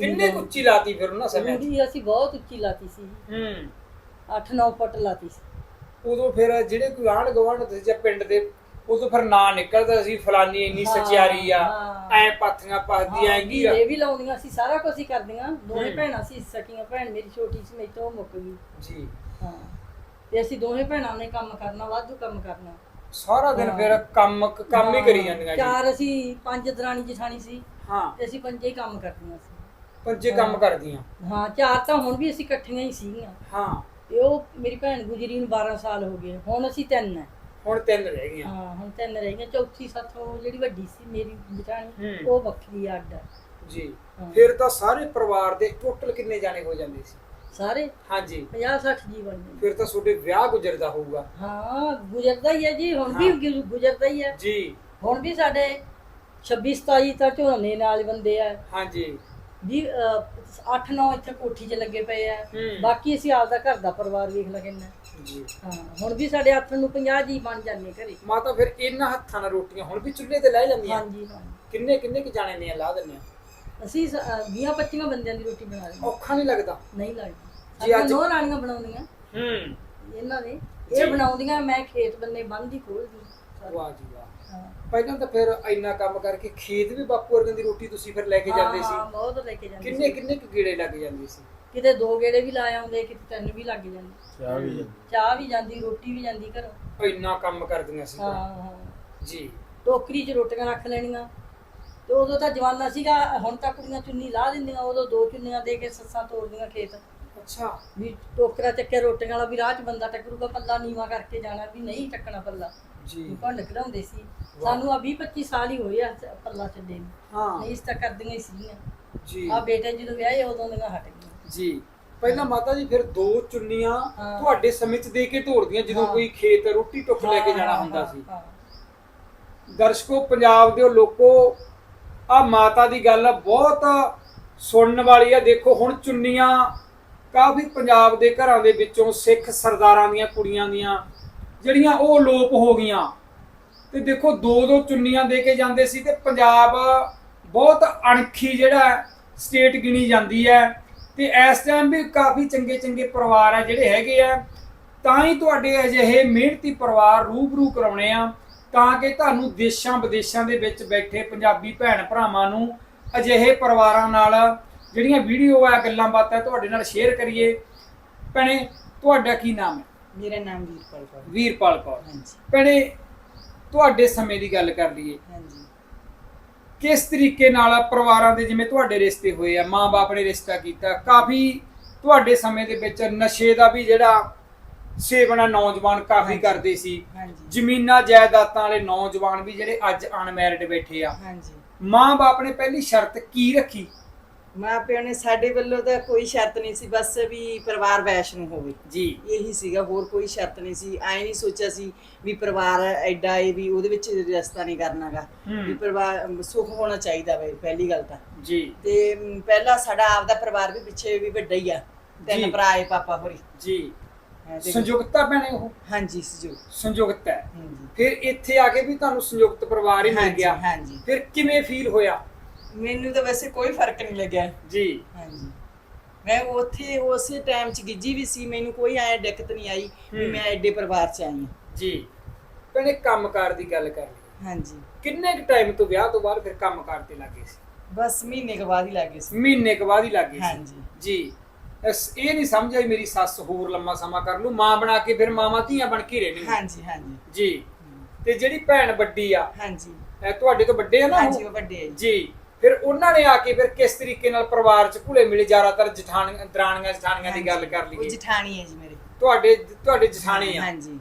ਕਿੰਨੇ ਕੁ। ਉੱਚੀ ਲਾਤੀ ਫਿਰ ਉਹਨਾਂ ਸਮੇਂ? ਰੂੜੀ ਅਸੀਂ ਬਹੁਤ ਉੱਚੀ ਲਾਤੀ ਸੀ। ਹੂੰ। 8-9 ਫੁੱਟ ਲਾਤੀ ਸੀ। ਉਦੋਂ ਫਿਰ ਜਿਹੜੇ ਕੋਈ ਗੁਆਂਢ ਹੁੰਦੇ ਸੀ ਜਾਂ ਪਿੰਡ ਦੇ ਉਦੋਂ ਫਿਰ ਨਾਂ ਨਿਕਲਦਾ ਸੀ ਫਲਾਨੀ ਇੰਨੀ ਸਚਿਆਰੀ ਆ। ਐ ਪਾਥੀਆਂ ਪਾਦੀ ਐਂਗੀ ਆ ਇਹ ਵੀ ਲਾਉਂਦੀਆਂ ਸੀ ਸਾਰਾ ਕੁਝ ਹੀ ਕਰਦੀਆਂ। ਦੋਵੇਂ। ਭੈਣਾਂ ਸੀ ਸਕੀਆਂ ਭੈਣ ਮੇਰੀ ਛੋਟੀ ਸੀ ਮੇਰੇ ਤੋਂ ਮੁੱਕ ਗਈ। ਜੀ। ਹਾਂ। ਤੇ ਅਸੀਂ ਦੋਵੇਂ ਭੈਣਾਂ ਨੇ ਕੰਮ ਕਰਨਾ ਵਾਧੂ ਕੰਮ ਕਰਨਾ। ਸਾਰਾ ਦਿਨ। ਫਿਰ ਕੰਮ ਕੰਮ ਹੀ ਕਰੀ ਜਾਂਦੀਆਂ ਜੀ। ਚਾਰ ਅਸੀਂ ਪੰਜ ਦਰਾਣੀ ਜਠਾਣੀ ਸੀ। ਹਾਂ। ਤੇ ਅਸੀਂ ਪੰਜੇ ਹੀ ਕੰਮ ਕਰਦੀਆਂ ਸੀ। ਪੰਜੇ ਕੰਮ ਕਰਦੀਆਂ। ਹਾਂ ਚਾਰ ਤਾਂ ਹੁਣ ਵੀ ਅਸੀਂ ਇਕੱਠੀਆਂ ਹੀ ਸੀਗੀਆਂ। ਹਾਂ। ਤੇ ਉਹ ਮੇਰੀ ਭੈਣ ਗੁਜਰੀ ਨੂੰ 12 ਸਾਲ ਹੋ ਗਏ। ਹੁਣ ਅਸੀਂ ਤਿੰਨ ਹੈ ਹੁਣ ਤਿੰਨ ਰਹਿ ਗਈਆਂ। ਹਾਂ ਹੁਣ ਤਿੰਨ ਰਹਿ ਗਈਆਂ। ਚੌਥੀ ਸਾਥੋਂ ਜਿਹੜੀ ਵੱਡੀ ਸੀ ਮੇਰੀ ਜਠਾਣੀ ਹੂੰ। ਉਹ ਵੱਖਰੀ ਅੱਡ। ਹੈ ਜੀ। ਹਾਂ। ਫਿਰ ਤਾਂ ਸਾਰੇ ਪਰਿਵਾਰ ਦੇ ਟੋਟਲ ਕਿੰਨੇ ਜਾਣੇ ਹੋ ਜਾਂਦੇ ਸੀ? ਸਾਰੇ? ਹਾਂਜੀ। 50 60 ਜੀ ਬਣ ਗਏ। ਫਿਰ ਤਾਂ ਤੁਹਾਡੇ ਵਿਆਹ ਗੁਜ਼ਰਦਾ ਹੋਊਗਾ। ਹਾਂ ਗੁਜ਼ਰਦਾ ਹੀ ਹੈ ਜੀ ਹੁਣ ਵੀ ਗੁ- ਗੁਜ਼ਰਦਾ ਹੀ ਹੈ। ਜੀ। ਹੁਣ ਵੀ ਸਾਡੇ 26 27 ਤਾਂ ਝੋਨੇ ਨਾਲ ਬੰਦੇ ਆ। ਹਾਂਜੀ। ਵੀ 8 9 ਇੱਥੇ ਕੋਠੀ 'ਚ ਲੱਗੇ ਪਏ ਆ। ਹੂੰ। ਬਾਕੀ ਅਸੀਂ ਆਪਦਾ ਘਰ ਦਾ ਪਰਿਵਾਰ ਵੇਖ ਲਾ ਕਿੰਨਾ ਜੀ। ਹਾਂ ਹੁਣ ਵੀ ਸਾਡੇ ਹੱਥ ਨੂੰ 50 ਜੀ ਬਣ ਜਾਂਦੇ ਘਰੇ। ਮਾਤਾ ਫਿਰ ਇਹਨਾਂ ਹੱਥਾਂ ਨਾਲ ਰੋਟੀਆਂ ਹੁਣ ਵੀ ਚੁੱਲ੍ਹੇ ਤੇ ਲੈ ਜਾਂਦੀਆਂ? ਹਾਂਜੀ ਹਾਂ ਕਿੰਨੇ ਕਿੰਨੇ ਕਿ ਜਾਣੇ ਨੇ ਲਾ ਦਿੰਦੇ ਆ? ਅਸੀਂ 20 25 ਬੰਦਿਆਂ ਦੀ ਰੋਟੀ ਬਣਾ ਰਹੇ ਔਖਾ ਨਹੀਂ ਲੱਗਦਾ? ਨਹੀਂ ਲੱਗਦੀ। ਜੀ, ਅੱਜ ਨੋ ਰਾਣੀਆਂ ਬਣਾਉਂਦੀਆਂ। ਹੂੰ। ਇਹਨਾਂ ਨੇ ਜੀ। ਇਹ ਬਣਾਉਂਦੀਆਂ ਮੈਂ ਖੇਤ ਬੰਨੇ ਬੰਦੀ ਖੋਲਦੀ। ਵਾਹ ਜੀ ਵਾਹ। ਹਾਂ। ਪਹਿਲਾਂ ਤਾਂ ਫਿਰ ਇੰਨਾ ਕੰਮ ਕਰਕੇ ਖੇਤ ਵੀ ਬਾਪੂ ਵਰਗਨ ਦੀ ਰੋਟੀ ਤੁਸੀਂ ਫਿਰ ਲੈ ਕੇ ਜਾਂਦੇ ਹਾਂ, ਸੀ ਬਹੁਤ ਲੈ ਕੇ ਜਾਂਦੇ ਕਿੰਨੇ ਸੀ। ਕਿੰਨੇ ਕੁ ਗੇੜੇ ਲੱਗ ਜਾਂਦੇ ਸੀ? ਕਿਤੇ ਦੋ ਗੇੜੇ ਵੀ ਲਾ ਆਉਂਦੇ ਕਿਤੇ ਤਿੰਨ ਵੀ ਲੱਗ ਜਾਂਦੇ। ਚਾਹ ਵੀ ਜਾਂਦੀ। ਚਾਹ ਵੀ ਜਾਂਦੀ ਰੋਟੀ ਵੀ ਜਾਂਦੀ ਘਰੋਂ। ਇੰਨਾ ਕੰਮ ਕਰਦੀਆਂ ਸੀ ਹਾਂ। ਹਾਂ। ਜੀ। ਟੋਕਰੀ 'ਚ ਰੋਟੀਆਂ ਰੱਖ ਲੈਣੀਆਂ। ਤੇ ਉਦੋਂ ਤਾਂ ਜਵਾਨਾ ਸੀਗਾ ਹੁਣ ਤਾਂ ਕੁੜੀਆਂ ਚੁੰਨੀ ਲਾ ਦਿੰਦੀਆਂ ਉਦੋਂ ਦੋ ਚੁੰਨੀਆਂ ਦੇ ਕੇ ਸੱਸਾਂ ਤੋੜਦੀਆਂ ਖੇਤ। ਅੱਛਾ ਵੀ ਟੋਕਰਾ ਚੱਕੇ ਰੋਟੀਆਂ ਵਾਲਾ ਵੀ ਰਾਹ 'ਚ ਬੰਦਾ ਟੱਕਰੂਗਾ ਪੱਲਾ ਨੀਵਾ ਕਰਕੇ ਜਾਣਾ ਵੀ ਨਹੀਂ ਚੱਕਣਾ ਪੱਲਾ। ਜੀ। ਭੰਡ ਕਢਾਉਂਦੇ ਸੀ। ਸਾਨੂੰ ਆ 20 25 ਸਾਲ ਹੀ ਹੋਏ ਆ ਪੱਲਾ ਚੱਲੇ ਨੂੰ। ਹਾਂ। ਨਹੀਂ ਇਸ ਤਾਂ ਕਰਦੀਆਂ ਹੀ ਸੀਗੀਆਂ। ਜੀ। ਆ ਬੇਟੇ ਜਦੋਂ ਵਿਆਹੇ ਉਦੋਂ ਦੀਆਂ ਹਟ ਗਈਆਂ। ਜੀ। ਪਹਿਲਾਂ ਮਾਤਾ ਜੀ ਫਿਰ ਦੋ ਚੁੰਨੀਆਂ ਹਾਂ। ਤੁਹਾਡੇ ਸਮੇਂ ਚ ਦੇ ਕੇ ਢੋੜਦੀਆਂ ਜਦੋਂ ਹਾਂ। ਕੋਈ ਖੇਤ ਰੋਟੀ ਟੁੱਕ ਲੈ ਕੇ ਜਾਣਾ ਹੁੰਦਾ ਸੀ। ਹਾਂ। ਦਰਸ਼ਕੋ ਪੰਜਾਬ ਦੇ ਲੋਕੋ ਆ ਮਾਤਾ ਦੀ ਗੱਲ ਬਹੁਤ ਸੁਣਨ ਵਾਲੀ ਆ। ਦੇਖੋ ਹੁਣ ਚੁੰਨੀਆਂ ਕਾਫੀ ਪੰਜਾਬ ਦੇ ਘਰਾਂ ਦੇ ਵਿੱਚੋਂ ਸਿੱਖ ਸਰਦਾਰਾਂ ਦੀਆਂ ਕੁੜੀਆਂ ਦੀਆਂ ਜਿਹੜੀਆਂ ਉਹ ਲੋਪ ਹੋ ਗਈਆਂ। ਤੇ ਦੇਖੋ ਦੋ ਦੋ ਚੁੰਨੀਆਂ ਦੇ ਕੇ ਜਾਂਦੇ ਸੀ ਤੇ ਪੰਜਾਬ ਬਹੁਤ ਅਣਖੀ ਜਿਹੜਾ ਸਟੇਟ ਗਿਣੀ ਜਾਂਦੀ ਹੈ। ਤੇ ਇਸ ਟਾਈਮ ਵੀ ਕਾਫੀ ਚੰਗੇ ਚੰਗੇ ਪਰਿਵਾਰ ਆ ਜਿਹੜੇ ਹੈਗੇ ਆ। ਤਾਂ ਹੀ ਤੁਹਾਡੇ ਅਜਿਹੇ ਮਿਹਨਤੀ ਪਰਿਵਾਰ ਰੂਬਰੂ ਕਰਾਉਣੇ ਆ, ਤਾਂ ਕਿ ਤੁਹਾਨੂੰ ਦੇਸ਼ਾਂ ਵਿਦੇਸ਼ਾਂ ਦੇ ਵਿੱਚ ਬੈਠੇ ਪੰਜਾਬੀ ਭੈਣ ਭਰਾਵਾਂ ਨੂੰ ਅਜਿਹੇ ਪਰਿਵਾਰਾਂ ਨਾਲ ਜਿਹੜੀਆਂ ਵੀਡੀਓ ਆ ਗੱਲਾਂ ਬਾਤਾਂ ਤੁਹਾਡੇ ਨਾਲ ਸ਼ੇਅਰ ਕਰੀਏ। ਭੈਣੇ ਤੁਹਾਡਾ ਕੀ ਨਾਮ ਹੈ? ਮੇਰਾ ਨਾਮ ਵੀਰਪਾਲ ਕੌਰ ਹੈ। ਵੀਰਪਾਲ ਕੌਰ। ਹਾਂਜੀ। ਭੈਣੇ ਤੁਹਾਡੇ ਸਮੇਂ ਦੀ ਗੱਲ ਕਰ ਲਈਏ। ਹਾਂਜੀ। ਕਿਸ ਤਰੀਕੇ ਨਾਲ ਪਰਿਵਾਰਾਂ ਦੇ ਜਿਵੇਂ ਤੁਹਾਡੇ ਰਿਸ਼ਤੇ ਹੋਏ ਆ ਮਾਂ-ਬਾਪ ਨੇ ਰਿਸ਼ਤਾ ਕੀਤਾ ਕਾਫੀ ਤੁਹਾਡੇ ਸਮੇਂ ਦੇ ਵਿੱਚ ਨਸ਼ੇ ਦਾ ਵੀ ਜਿਹੜਾ ਸੇਵਨਾ ਨੌਜਵਾਨ ਕਾਫੀ ਹਾਂਜੀ। ਕਰਦੇ ਸੀ। ਹਾਂਜੀ। ਜ਼ਮੀਨਾਂ ਜਾਇਦਾਦਾਂ ਵਾਲੇ ਨੌਜਵਾਨ ਵੀ ਜਿਹੜੇ ਅੱਜ ਅਨਮੈਰਿਡ ਬੈਠੇ ਆ। ਹਾਂਜੀ। ਮਾਂ-ਬਾਪ ਨੇ ਪਹਿਲੀ ਸ਼ਰਤ ਕੀ ਰੱਖੀ? ਮਾਂ ਪਿਓ ਨੇ ਸਾਡੇ ਵੱਲੋਂ ਤਾਂ ਕੋਈ ਸ਼ਰਤ ਨਹੀਂ ਸੀ ਬਸ ਵੀ ਪਰਿਵਾਰ ਵੈਸ਼ਨੂੰ ਹੋਵੇ। ਜੀ। ਇਹੀ ਸੀਗਾ ਹੋਰ ਕੋਈ ਸ਼ਰਤ ਨਹੀਂ ਸੀ। ਐ ਨਹੀਂ ਸੋਚਿਆ ਸੀ ਵੀ ਪਰਿਵਾਰ ਐਡਾ ਏ ਵੀ ਉਹਦੇ ਵਿੱਚ ਰਸਤਾ ਨਹੀਂ ਕਰਨਾਗਾ। ਵੀ ਪਰਿਵਾਰ ਸੁਖ ਹੋਣਾ ਚਾਹੀਦਾ ਵੇ ਪਹਿਲੀ ਗੱਲ ਤਾਂ। ਜੀ। ਤੇ ਮ, ਪਹਿਲਾ ਸਾਡਾ ਆਪਦਾ ਪਰਿਵਾਰ ਵੀ ਪਿੱਛੇ ਵੀ ਵੱਡਾ ਹੀ ਆ। ਜੀ। ਤਿੰਨ ਭਰਾ ਏ ਪਾਪਾ ਹੋਰੀ। ਜੀ। ਹਾਂ, ਤੇ- ਸੰਯੁਕਤਾ ਭੈਣੇ ਉਹ? ਹਾਂਜੀ ਸਜੋ ਸੰਯੁਕਤ ਹੈ। ਹਾਂਜੀ। ਫਿਰ ਇੱਥੇ ਆ ਕੇ ਵੀ ਤੁਹਾਨੂੰ ਸੰਯੁਕਤ ਪਰਿਵਾਰ ਹੀ ਮਿਲ ਹਾਂਜੀ, ਗਿਆ। ਹਾਂਜੀ। ਫਿਰ ਕਿਵੇਂ ਫੀਲ ਹੋਇਆ? ਮੈਨੂੰ ਤਾਂ ਵੈਸੇ ਕੋਈ ਫ਼ਰਕ ਨਹੀਂ ਲੱਗਿਆ। ਜੀ। ਹਾਂਜੀ। ਮੈਂ ਉੱਥੇ ਉਸੇ ਟਾਈਮ ਚ ਗਿੱਜੀ ਵੀ ਸੀ ਮੈਨੂੰ ਕੋਈ ਐ ਦਿੱਕਤ ਨਹੀਂ ਆਈ ਵੀ ਹੂੰ। ਮੈਂ ਐਡੇ ਪਰਿਵਾਰ ਚ ਆਈ ਹਾਂ। ਜੀ। ਭੈਣੇ ਕੰਮਕਾਰ ਦੀ ਗੱਲ ਕਰ ਲਈ ਹਾਂਜੀ। ਕਿੰਨੇ ਕੁ ਟਾਈਮ ਤੋਂ ਵਿਆਹ ਤੋਂ ਬਾਅਦ ਫਿਰ ਕੰਮਕਾਰ ਤੇ ਲੱਗੇ ਸੀ? ਬਸ ਮਹੀਨੇ ਕੁ ਬਾਅਦ ਹੀ ਲੱਗੇ ਸੀ। ਮਹੀਨੇ ਕੁ ਬਾਅਦ ਹੀ ਲੱਗੇ ਸੀ। ਹਾਂਜੀ। ਜੀ। ਇਸ ਇਹ ਨਹੀਂ ਸਮਝਿਆ ਵੀ ਮੇਰੀ ਸੱਸ ਹੋਰ ਲੰਮਾ ਸਮਾਂ ਕਰ ਲੂ ਮਾਂ ਬਣਾ ਕੇ ਫਿਰ ਮਾਵਾਂ ਧੀਆਂ ਬਣ ਕੇ ਰਹਿਣਗੀਆਂ ਹਾਂਜੀ ਹਾਂਜੀ। ਜੀ। ਤੇ ਜਿਹੜੀ ਭੈਣ ਵੱਡੀ ਆ ਹਾਂਜੀ। ਇਹ ਤੁਹਾਡੇ ਤੋਂ ਵੱਡੇ ਆ ਨਾ ਹਾਂਜੀ? ਉਹ ਵੱਡੇ ਆ ਜੀ। ਜੀ। ਫਿਰ ਉਹਨਾਂ ਨੇ ਆ ਕੇ ਫਿਰ ਕਿਸ ਤਰੀਕੇ ਨਾਲ ਪਰਿਵਾਰ ਚ ਘੁਲੇ ਮਿਲੇ? ਜ਼ਿਆਦਾਤਰ ਜਠਾਣੀਆਂ ਦਰਾਣੀਆਂ ਜਠਾਣੀਆਂ ਦੀ ਗੱਲ ਕਰ ਉਹ ਲਈਏ ਜਠਾਣੀ ਹੈ ਜੀ ਮੇਰੇ। ਤੁਹਾਡੇ ਤੁਹਾਡੇ ਜਠਾਣੇ ਆ? ਹਾਂਜੀ।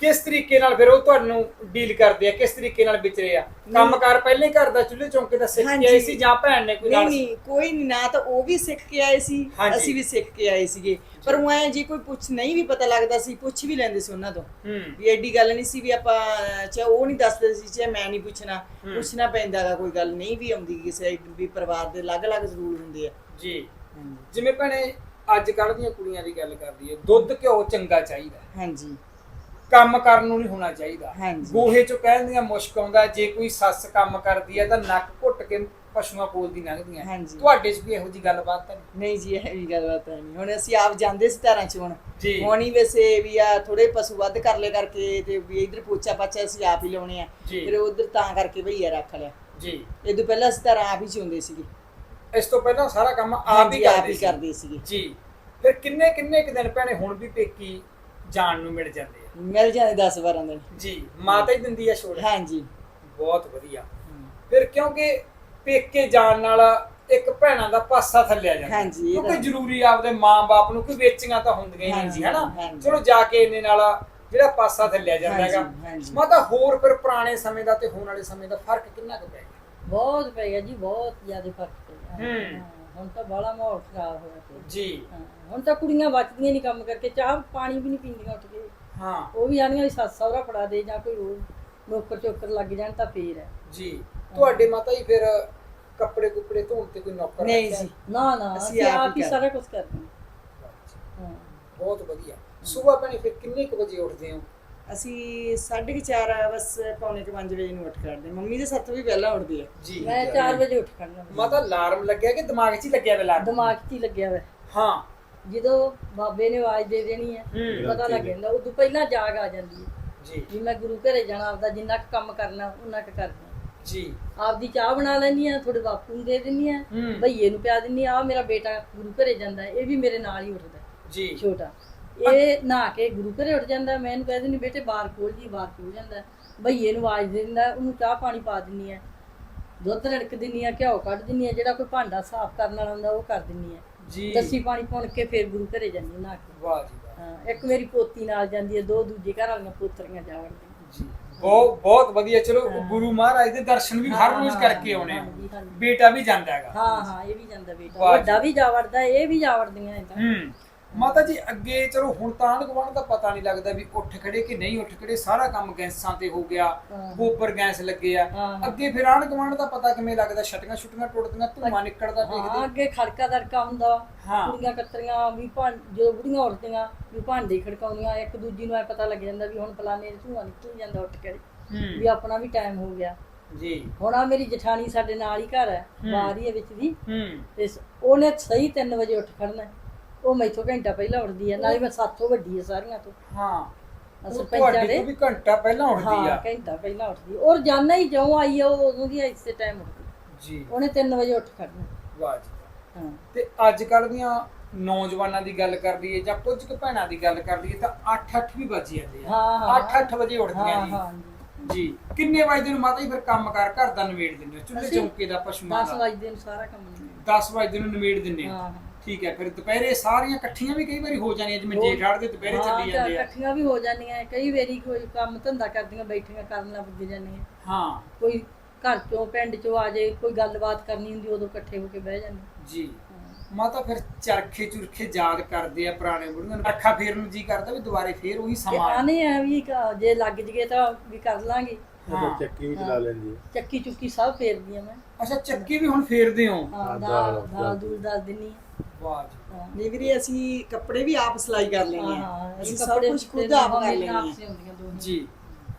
ਕਿਸ ਤਰੀਕੇ ਨਾਲ ਫਿਰ ਉਹ ਤੁਹਾਨੂੰ ਡੀਲ ਕਰਦੇ ਆ? ਕਿਸ ਤਰੀਕੇ ਨਾਲ ਵਿਚਰੇ ਆ? ਕੰਮਕਾਰ ਪਹਿਲੇ ਹੀ ਘਰ ਦਾ ਚੁੱਲ੍ਹੇ ਚੌਂਕੇ ਦਾ ਸਿੱਖ ਕੇ ਆਏ। ਸੀ ਜਾਂ ਭੈਣ ਨੇ ਕੋਈ ਨਹੀਂ ਨਾਲ ਨਹੀਂ ਕੋਈ ਨਹੀਂ ਨਾ ਤਾਂ ਉਹ ਵੀ ਸਿੱਖ ਕੇ ਆਏ ਸੀ ਹਾਂਜੀ। ਅਸੀਂ ਵੀ ਸਿੱਖ ਕੇ ਆਏ ਸੀਗੇ। ਪਰ ਉਹ ਐ ਜੀ ਕੋਈ ਪੁੱਛ ਨਹੀਂ ਵੀ ਪਤਾ ਲੱਗਦਾ ਸੀ ਪੁੱਛ ਵੀ ਲੈਂਦੇ ਸੀ ਉਹਨਾਂ ਤੋਂ। ਹੂੰ। ਵੀ ਐਡੀ ਗੱਲ ਨਹੀਂ ਸੀ ਵੀ ਆਪਾਂ ਚਾਹੇ ਉਹ ਨਹੀਂ ਦੱਸਦੇ ਸੀ ਚਾਹੇ ਮੈਂ ਨਹੀਂ ਪੁੱਛਣਾ। ਪੁੱਛਣਾ ਪੈਂਦਾਗਾ ਕੋਈ ਗੱਲ ਨਹੀਂ ਵੀ ਆਉਂਦੀ ਕਿਸੇ ਵੀ ਪਰਿਵਾਰ ਦੇ ਅਲੱਗ-ਅਲੱਗ ਜ਼ਰੂਰ ਹੁੰਦੇ ਆ। ਜੀ। ਜਿਵੇਂ ਭੈਣੇ ਅੱਜ ਕੱਲ੍ਹ ਦੀਆਂ ਕੁੜੀਆਂ ਦੀ ਗੱਲ ਕਰਦੀ ਹੈ ਦੁੱਧ ਘਿਓ ਚੰਗਾ ਚਾਹੀਦਾ। ਹਾਂਜੀ। ਕੰਮ ਕਰਨ ਨੂੰ ਨਹੀਂ ਹੋਣਾ ਚਾਹੀਦਾ। ਹਾਂਜੀ। ਗੋਹੇ ਚੋਂ ਕਹਿੰਦੀਆਂ ਮੁਸ਼ਕ ਆਉਂਦਾ ਜੇ ਕੋਈ ਸੱਸ ਕੰਮ ਕਰਦੀ ਹੈ ਤਾਂ ਨੱਕ ਘੁੱਟ ਕੇ ਪਸ਼ੂਆਂ ਕੋਲ ਦੀ ਲੰਘਦੀਆਂ। ਹਾਂਜੀ। ਤੁਹਾਡੇ 'ਚ ਵੀ ਇਹੋ ਜੀ ਗੱਲਬਾਤ ਤਾਂ ਨਹੀਂ? ਨਹੀਂ ਜੀ ਇਹ ਵੀ ਗੱਲਬਾਤ ਹੈ ਨਹੀਂ। ਹੁਣ ਅਸੀਂ ਆਪ ਜਾਂਦੇ ਸੀ ਧਾਰਾਂ ਚ ਹੁਣ। ਜੀ। ਹੁਣ ਹੀ ਵੈਸੇ ਵੀ ਆ ਥੋੜੇ ਪਸ਼ੂ ਵੱਧ ਕਰ ਲੈ ਕਰਕੇ ਤੇ ਵੀ ਇਧਰ ਪੋਚਾ ਪਾਚਾ ਅਸੀਂ ਆਪ ਹੀ ਲਾਉਣੇ ਆ। ਜੀ। ਫਿਰ ਉਧਰ ਤਾਂ ਕਰਕੇ ਭਈਆ ਰੱਖ ਲਿਆ। ਜੀ। ਇਹ ਤੋਂ ਪਹਿਲਾਂ ਅਸੀਂ ਧਾਰਾਂ ਆਪ ਹੀ ਚੁੰਦੇ ਸੀਗੇ। ਇਸ ਤੋਂ ਪਹਿਲਾਂ ਸਾਰਾ ਕੰਮ ਆਪ ਹੀ ਆਪ ਕਰਦੇ ਹੀ ਸੀ। ਕਰਦੇ ਸੀਗੇ। ਜੀ। ਫਿਰ ਕਿੰਨੇ ਕਿੰਨੇ ਕੁ ਦਿਨ ਭੈਣੇ ਹੁਣ ਵੀ ਪੇਕੀ ਜਾਣ ਨੂੰ ਮਿਲ ਜਾਂਦੇ? ਮਿਲ ਜਾਂਦੇ 10 12 ਦਿਨ। ਜੀ ਮਾਤਾ ਹੀ ਦਿੰਦੀ ਆ ਛੋੜ। ਹਾਂਜੀ। ਬਹੁਤ ਵਧੀਆ। ਫਿਰ ਕਿਉਂਕਿ ਪੇਕੇ ਜਾਣ ਨਾਲ ਇੱਕ ਭੈਣਾਂ ਦਾ ਪਾਸਾ ਥੱਲਿਆ ਜਾਂਦਾ। ਹਾਂਜੀ, ਕਿਉਂਕਿ ਤਾਂ- ਜ਼ਰੂਰੀ ਆਪਦੇ ਮਾਂ-ਬਾਪ ਨੂੰ ਕੋਈ ਵੇਚੀਆਂ ਤਾਂ ਹੁੰਦੀਆਂ ਹੀ ਨਹੀਂ ਹਨਾ। ਚਲੋ ਜਾ ਕੇ ਇੰਨੇ ਨਾਲ ਜਿਹੜਾ ਪਾਸਾ ਥੱਲਿਆ ਜਾਂਦਾ ਹੈਗਾ। ਮਾਤਾ ਹੋਰ ਫਿਰ ਪੁਰਾਣੇ ਸਮੇਂ ਦਾ ਤੇ ਹੁਣ ਵਾਲੇ ਸਮੇਂ ਦਾ ਫ਼ਰਕ ਕਿੰਨਾ ਕੁ ਪੈ ਗਿਆ? ਬਹੁਤ ਪੈ ਗਿਆ ਜੀ ਬਹੁਤ ਜ਼ਿਆਦਾ ਫ਼ਰਕ ਪੈ ਗਿਆ। ਹੁਣ ਤਾਂ ਬੜਾ ਮਾਹੌਲ ਖਰਾਬ ਹੋਇਆ ਜੀ। ਹੁਣ ਤਾਂ ਕੁੜੀਆਂ ਬਚਦੀਆਂ ਨਹੀਂ ਕੰਮ ਕਰਕੇ ਚਾਹ ਪਾਣੀ ਵੀ ਨਹੀਂ ਪੀਂਦੀਆਂ ਉੱਠ ਕੇ। ਹਾਂ। ਉਹ ਵੀ ਆਣੀਆਂ ਵੀ ਸੱਸ ਸਹੁਰਾ ਫੜਾ ਦੇ ਜਾਂ ਕੋਈ ਹੋਰ ਨੌਕਰ ਚੋਕਰ ਲੱਗ ਜਾਣ ਤਾਂ ਫੇਰ ਹੈ। ਜੀ। ਤੁਹਾਡੇ ਮਾਤਾ ਜੀ ਫਿਰ ਕੱਪੜੇ ਕੁੱਪੜੇ ਧੋਣ ਤੇ ਕੋਈ ਨੌਕਰ ਨਹੀਂ ਰੱਖਿਆ? ਜੀ। ਨਾ ਨਾ। ਅਸੀਂ ਆਪ ਹੀ ਹੀ ਸਾਰਾ ਕੁਝ ਕਰਦੇ ਹਾਂ। ਹਾਂ। ਬਹੁਤ ਵਧੀਆ। ਸਵੇਰ ਭੈਣੇ ਫਿਰ ਕਿੰਨੇ ਕੁ ਵਜੇ ਉੱਠਦੇ ਹੋ? ਅਸੀਂ 4:30 ਬਸ ਪੌਣੇ ਕੁ ਪੰਜ ਵਜੇ ਨੂੰ ਉੱਠ ਖੜਦੇ ਮੰਮੀ ਦੇ ਸੱਤ ਵੀ ਪਹਿਲਾਂ ਉੱਠਦੀ ਆ। ਜੀ। ਮੈਂ 4 ਵਜੇ ਉੱਠ ਖੜਨਾ ਮਾਤਾ ਅਲਾਰਮ ਲੱਗਿਆ ਕਿ ਦਿਮਾਗ 'ਚ ਹੀ ਲੱਗਿਆ ਵੇ ਅਲਾਰਮ ਦਿਮਾਗ 'ਚ ਹੀ ਲੱਗਿਆ ਹੋਇਆ ਹਾਂ। ਜਦੋਂ ਬਾਬੇ ਨੇ ਆਵਾਜ਼ ਦੇ ਦੇਣੀ ਹੈ। ਹੂੰ ਪਤਾ ਲੱਗ ਜਾਂਦਾ ਉਦੋਂ ਪਹਿਲਾਂ ਜਾਗ ਆ ਜਾਂਦੀ ਹੈ ਜੀ। ਵੀ ਮੈਂ ਗੁਰੂ ਘਰੇ ਜਾਣਾ ਆਪਦਾ ਜਿੰਨਾ ਕੁ ਕੰਮ ਕਰਨਾ ਉਹਨਾਂ ਕੁ ਕਰਨਾ। ਜੀ। ਆਪਦੀ ਚਾਹ ਬਣਾ ਲੈਣੀ ਆ ਥੋੜੇ ਬਾਪੂ ਨੂੰ ਦੇ ਦਿੰਨੀ ਆ ਹੂੰ। ਭਈਏ ਨੂੰ ਪਿਆ ਦਿੰਨੀ ਆ ਮੇਰਾ ਬੇਟਾ ਗੁਰੂ ਘਰੇ ਜਾਂਦਾ ਹੈ, ਇਹ ਵੀ ਮੇਰੇ ਨਾਲ ਹੀ ਉੱਠਦਾ ਹੈ, ਜੀ। ਛੋਟਾ। ਇਹ ਨਹਾ ਕੇ ਗੁਰੂ ਘਰੇ ਉੱਠ ਜਾਂਦਾ ਮੈਂ ਇਹਨੂੰ ਕਹਿ ਦਿੰਦੀ ਬੇਟੇ ਬਾਹਰ ਖੋਲ ਜੀ ਬਾਹਰ ਖੋਲ ਜਾਂਦਾ। ਹੈ। ਭਈਏ ਨੂੰ ਆਵਾਜ਼ ਦੇ ਦਿੰਦਾ ਉਹਨੂੰ ਚਾਹ ਪਾਣੀ ਪਾ ਦਿੰਨੀ ਆ। ਦੁੱਧ ਰੜਕ ਦਿੰਨੀ ਆ ਘਿਓ ਕੱਢ ਦਿੰਨੀ ਆ ਜਿਹੜਾ ਕੋਈ ਭਾਂਡਾ ਸਾਫ਼ ਕਰਨ ਵਾਲਾ ਹੁੰਦਾ ਉਹ ਕਰ ਦਿੰਨੀ ਆ। ਜੀ। ਲੱਸੀ ਪਾਣੀ ਪੁਣ ਕੇ ਫਿਰ ਗੁਰੂ ਘਰੇ ਜਾਂਦੀ ਕੇ ਵਾਹ ਜੀ ਵਾਹ। ਹਾਂ ਇੱਕ ਮੇਰੀ ਪੋਤੀ ਨਾਲ ਜਾਂਦੀ ਹੈ ਦੋ ਦੂਜੇ ਘਰ ਵਾਲੀਆਂ ਪੋਤਰੀਆਂ ਜਾ ਵੜਦੀਆਂ। ਜੀ ਬਹੁਤ ਬਹੁਤ ਵਧੀਆ। ਚਲੋ ਗੁਰੂ ਮਹਾਰਾਜ ਦੇ ਦਰਸ਼ਨ ਵੀ ਹਰ ਰੋਜ਼ ਕਰਕੇ ਆਉਣੇ। ਬੇਟਾ ਵੀ ਜਾਂਦਾ ਹੈਗਾ। ਹਾਂ ਹਾਂ ਇਹ ਵੀ ਜਾਂਦਾ ਬੇਟਾ। ਵੱਡਾ ਵੀ ਜਾ ਵੜਦਾ ਇਹ ਵੀ ਜਾ ਵੜਦੀਆਂ ਏਦਾਂ। ਹੂੰ। ਮਾਤਾ ਜੀ ਅੱਗੇ ਚਲੋ ਹੁਣ ਤਾਂ ਗੁਆਂਢ ਦਾ ਪਤਾ ਨਹੀਂ ਲੱਗਦਾ ਵੀ ਉੱਠ ਖੜੇ ਕਿ ਨਹੀਂ ਉੱਠ ਖੜੇ। ਸਾਰਾ ਕੰਮ ਗੈਸਾਂ ਤੇ ਹੋ ਗਿਆ ਹਾਂ। ਗੋਬਰ ਗੈਸ ਲੱਗੇ ਆ। ਹਾਂ। ਅੱਗੇ ਫਿਰ ਗੁਆਂਢ ਦਾ ਪਤਾ ਕਿਵੇਂ ਲੱਗਦਾ? ਛਟੀਆਂ ਛੁੱਟੀਆਂ ਟੁੱਟਦੀਆਂ ਧੂਆਂ ਨਿਕਲਦਾ ਹਾਂ ਦੇਖਦੇ ਅੱਗੇ ਖੜਕਾ ਦੜਕਾ ਹੁੰਦਾ। ਹਾਂ। ਕੁੜੀਆਂ ਕਤਰੀਆਂ ਵੀ ਭਾਂ ਜਦੋਂ ਬੁੜੀਆਂ ਉੱਠਦੀਆਂ ਵੀ ਭਾਂਡੇ ਖੜਕਾਉਂਦੀਆਂ ਇੱਕ ਦੂਜੀ ਨੂੰ ਐ ਪਤਾ ਲੱਗ ਜਾਂਦਾ ਵੀ ਹੁਣ ਫਲਾਣੇ ਧੂਆਂ ਨਿਕਲ ਜਾਂਦਾ ਉੱਠ ਕੇ। ਵੀ ਹੂੰ ਆਪਣਾ ਵੀ ਟਾਈਮ ਹੋ ਗਿਆ। ਜੀ। ਹੁਣ ਆ ਮੇਰੀ ਜਠਾਣੀ ਸਾਡੇ ਨਾਲ ਹੀ ਘਰ ਹੈ ਹੂੰ। ਬਾਹਰ ਹੀ ਹੈ ਵਿੱਚ ਦੀ। ਹੂੰ। ਤੇ ਉਹਨੇ ਸਹੀ 3 ਵਜੇ ਉੱਠ ਖੜਨਾ ਹੈ। ਉਹ ਮੈਥੋਂ ਘੰਟਾ ਪਹਿਲਾਂ ਉੱਠਦੀ ਹੈ ਨਾਲੇ ਮੈਂ ਸਾਥੋਂ ਵੱਡੀ ਹੈ ਸਾਰੀਆਂ ਤੋਂ। ਹਾਂ ਉਹ ਸਰਪੰਚਾਂ ਤੁਹਾਡੇ ਦੇ। ਤੋਂ ਵੀ ਘੰਟਾ ਪਹਿਲਾਂ ਉੱਠਦੀ ਹਾਂ ਆ ਘੰਟਾ ਪਹਿਲਾਂ ਉੱਠਦੀ। ਔਰ ਜਾਣਾ ਹੀ ਜਿਉਂ ਆਈ ਆ ਉਹ ਉਦੋਂ ਦੀ ਇਸੇ ਟਾਈਮ ਉੱਠਦੀ। ਜੀ। ਉਹਨੇ 3 ਵਜੇ ਉੱਠ ਖੜਨਾ। ਵਾਹ ਜੀ। ਹਾਂ। ਤੇ ਅੱਜ ਕੱਲ ਦੀਆਂ ਨੌਜਵਾਨਾਂ ਦੀ ਗੱਲ ਕਰ ਲਈਏ ਜਾਂ ਕੁਝ ਕੁ ਭੈਣਾਂ ਦੀ ਗੱਲ ਕਰ ਲਈਏ ਤਾਂ 8-8 ਵੀ ਵੱਜ ਜਾਂਦੇ ਆ। ਹਾਂ, ਹਾਂ। 8-8 ਵਜੇ ਉੱਠਦੀਆਂ ਹਾਂ ਜੀ। ਹਾਂ। ਜੀ। ਕਿੰਨੇ ਵਜੇ ਨੂੰ ਮਾਤਾ ਜੀ ਫਿਰ ਕੰਮ ਕਾਰ ਘਰ ਦਾ ਨਿਬੇੜ ਦਿੰਦੇ ਹੋ? ਚੁੱਲ੍ਹੇ ਅਸੀਂ ਚੌਂਕੇ ਦਾ ਪਸ਼ੂਆਂ 10 ਦਾ। ਵਜੇ ਨੂੰ ਸਾਰਾ ਕੰਮ ਨਿਬੇੜ 10 ਵਜੇ ਨੂੰ ਨਿਬੇੜ ਦਿੰਦੇ ਹਾਂ? ਹੋ ਹਾਂ। ਠੀਕ ਹੈ ਫਿਰ ਦੁਪਹਿਰੇ ਸਾਰੀਆਂ ਇਕੱਠੀਆਂ ਵੀ ਕਈ ਵਾਰੀ ਹੋ ਜਾਂਦੀਆਂ ਜਿਵੇਂ ਹੋ- ਜੇਠ ਹਾੜ ਦੇ ਦੁਪਹਿਰੇ ਹਾਂ, ਚੱਲੀ ਜਾਂਦੇ ਆ। ਇਕੱਠੀਆਂ ਵੀ ਹੋ ਜਾਂਦੀਆਂ ਕਈ ਵਾਰੀ ਕੋਈ ਕੰਮ ਧੰਦਾ ਕਰਦੀਆਂ ਬੈਠੀਆਂ ਕਰਨ ਲੱਗ ਜਾਂਦੀਆਂ। ਹਾਂ। ਕੋਈ ਘਰ ਚੋਂ ਪਿੰਡ ਚੋਂ ਆ ਜਾਏ ਕੋਈ ਗੱਲਬਾਤ ਕਰਨੀ ਹੁੰਦੀ ਉਦੋਂ ਇਕੱਠੇ ਹੋ ਕੇ ਬਹਿ ਜਾਂਦੇ। ਜੀ। ਮਾਤਾ ਫਿਰ ਚਰਖੇ ਚੁਰਖੇ ਯਾਦ ਕਰਦੇ ਆ ਪੁਰਾਣੇ ਬੁੜੀਆਂ ਨੂੰ। ਅੱਖਾਂ ਫੇਰਨ ਨੂੰ ਜੀ ਕਰਦਾ ਵੀ ਦੁਬਾਰੇ ਫੇਰ ਉਹੀ ਸਮਾਂ ਆ। ਆਨੇ ਆ ਵੀ ਕ- ਜੇ ਲੱਗ ਜਗੇ ਤਾਂ ਵੀ ਕਰ ਲਾਂਗੇ। ਹਾਂ। ਉਹ ਚੱਕੀ ਵੀ ਚਲਾ ਲੈਂਦੀ ਹੈ। ਚੱਕੀ ਚੁੱਕੀ ਸਭ ਫੇਰਦੀਆਂ ਮੈਂ। ਅੱਛਾ ਚੱਕੀ ਵੀ ਹੁਣ ਫੇਰਦੇ ਹੋ? ਹਾਂ ਹਾਂ, ਦਾਲ ਦਾਲ- ਦਾਲ। ਦੱਸ ਦਿੰਨੀ ਆ। ਵਾਹ ਜੀ। ਹਾਂ। ਅਸੀਂ ਕੱਪੜੇ ਵੀ ਆਪ ਸਿਲਾਈ ਕਰ ਲੈਂਦੇ ਹਾਂ, ਆ ਹਾਂ ਅਸੀਂ ਸਭ ਕੱਪੜੇ ਕੁਝ ਖੁਦ ਆਪ ਕਰ ਲੈਂਦੇ ਆ ਜੀ।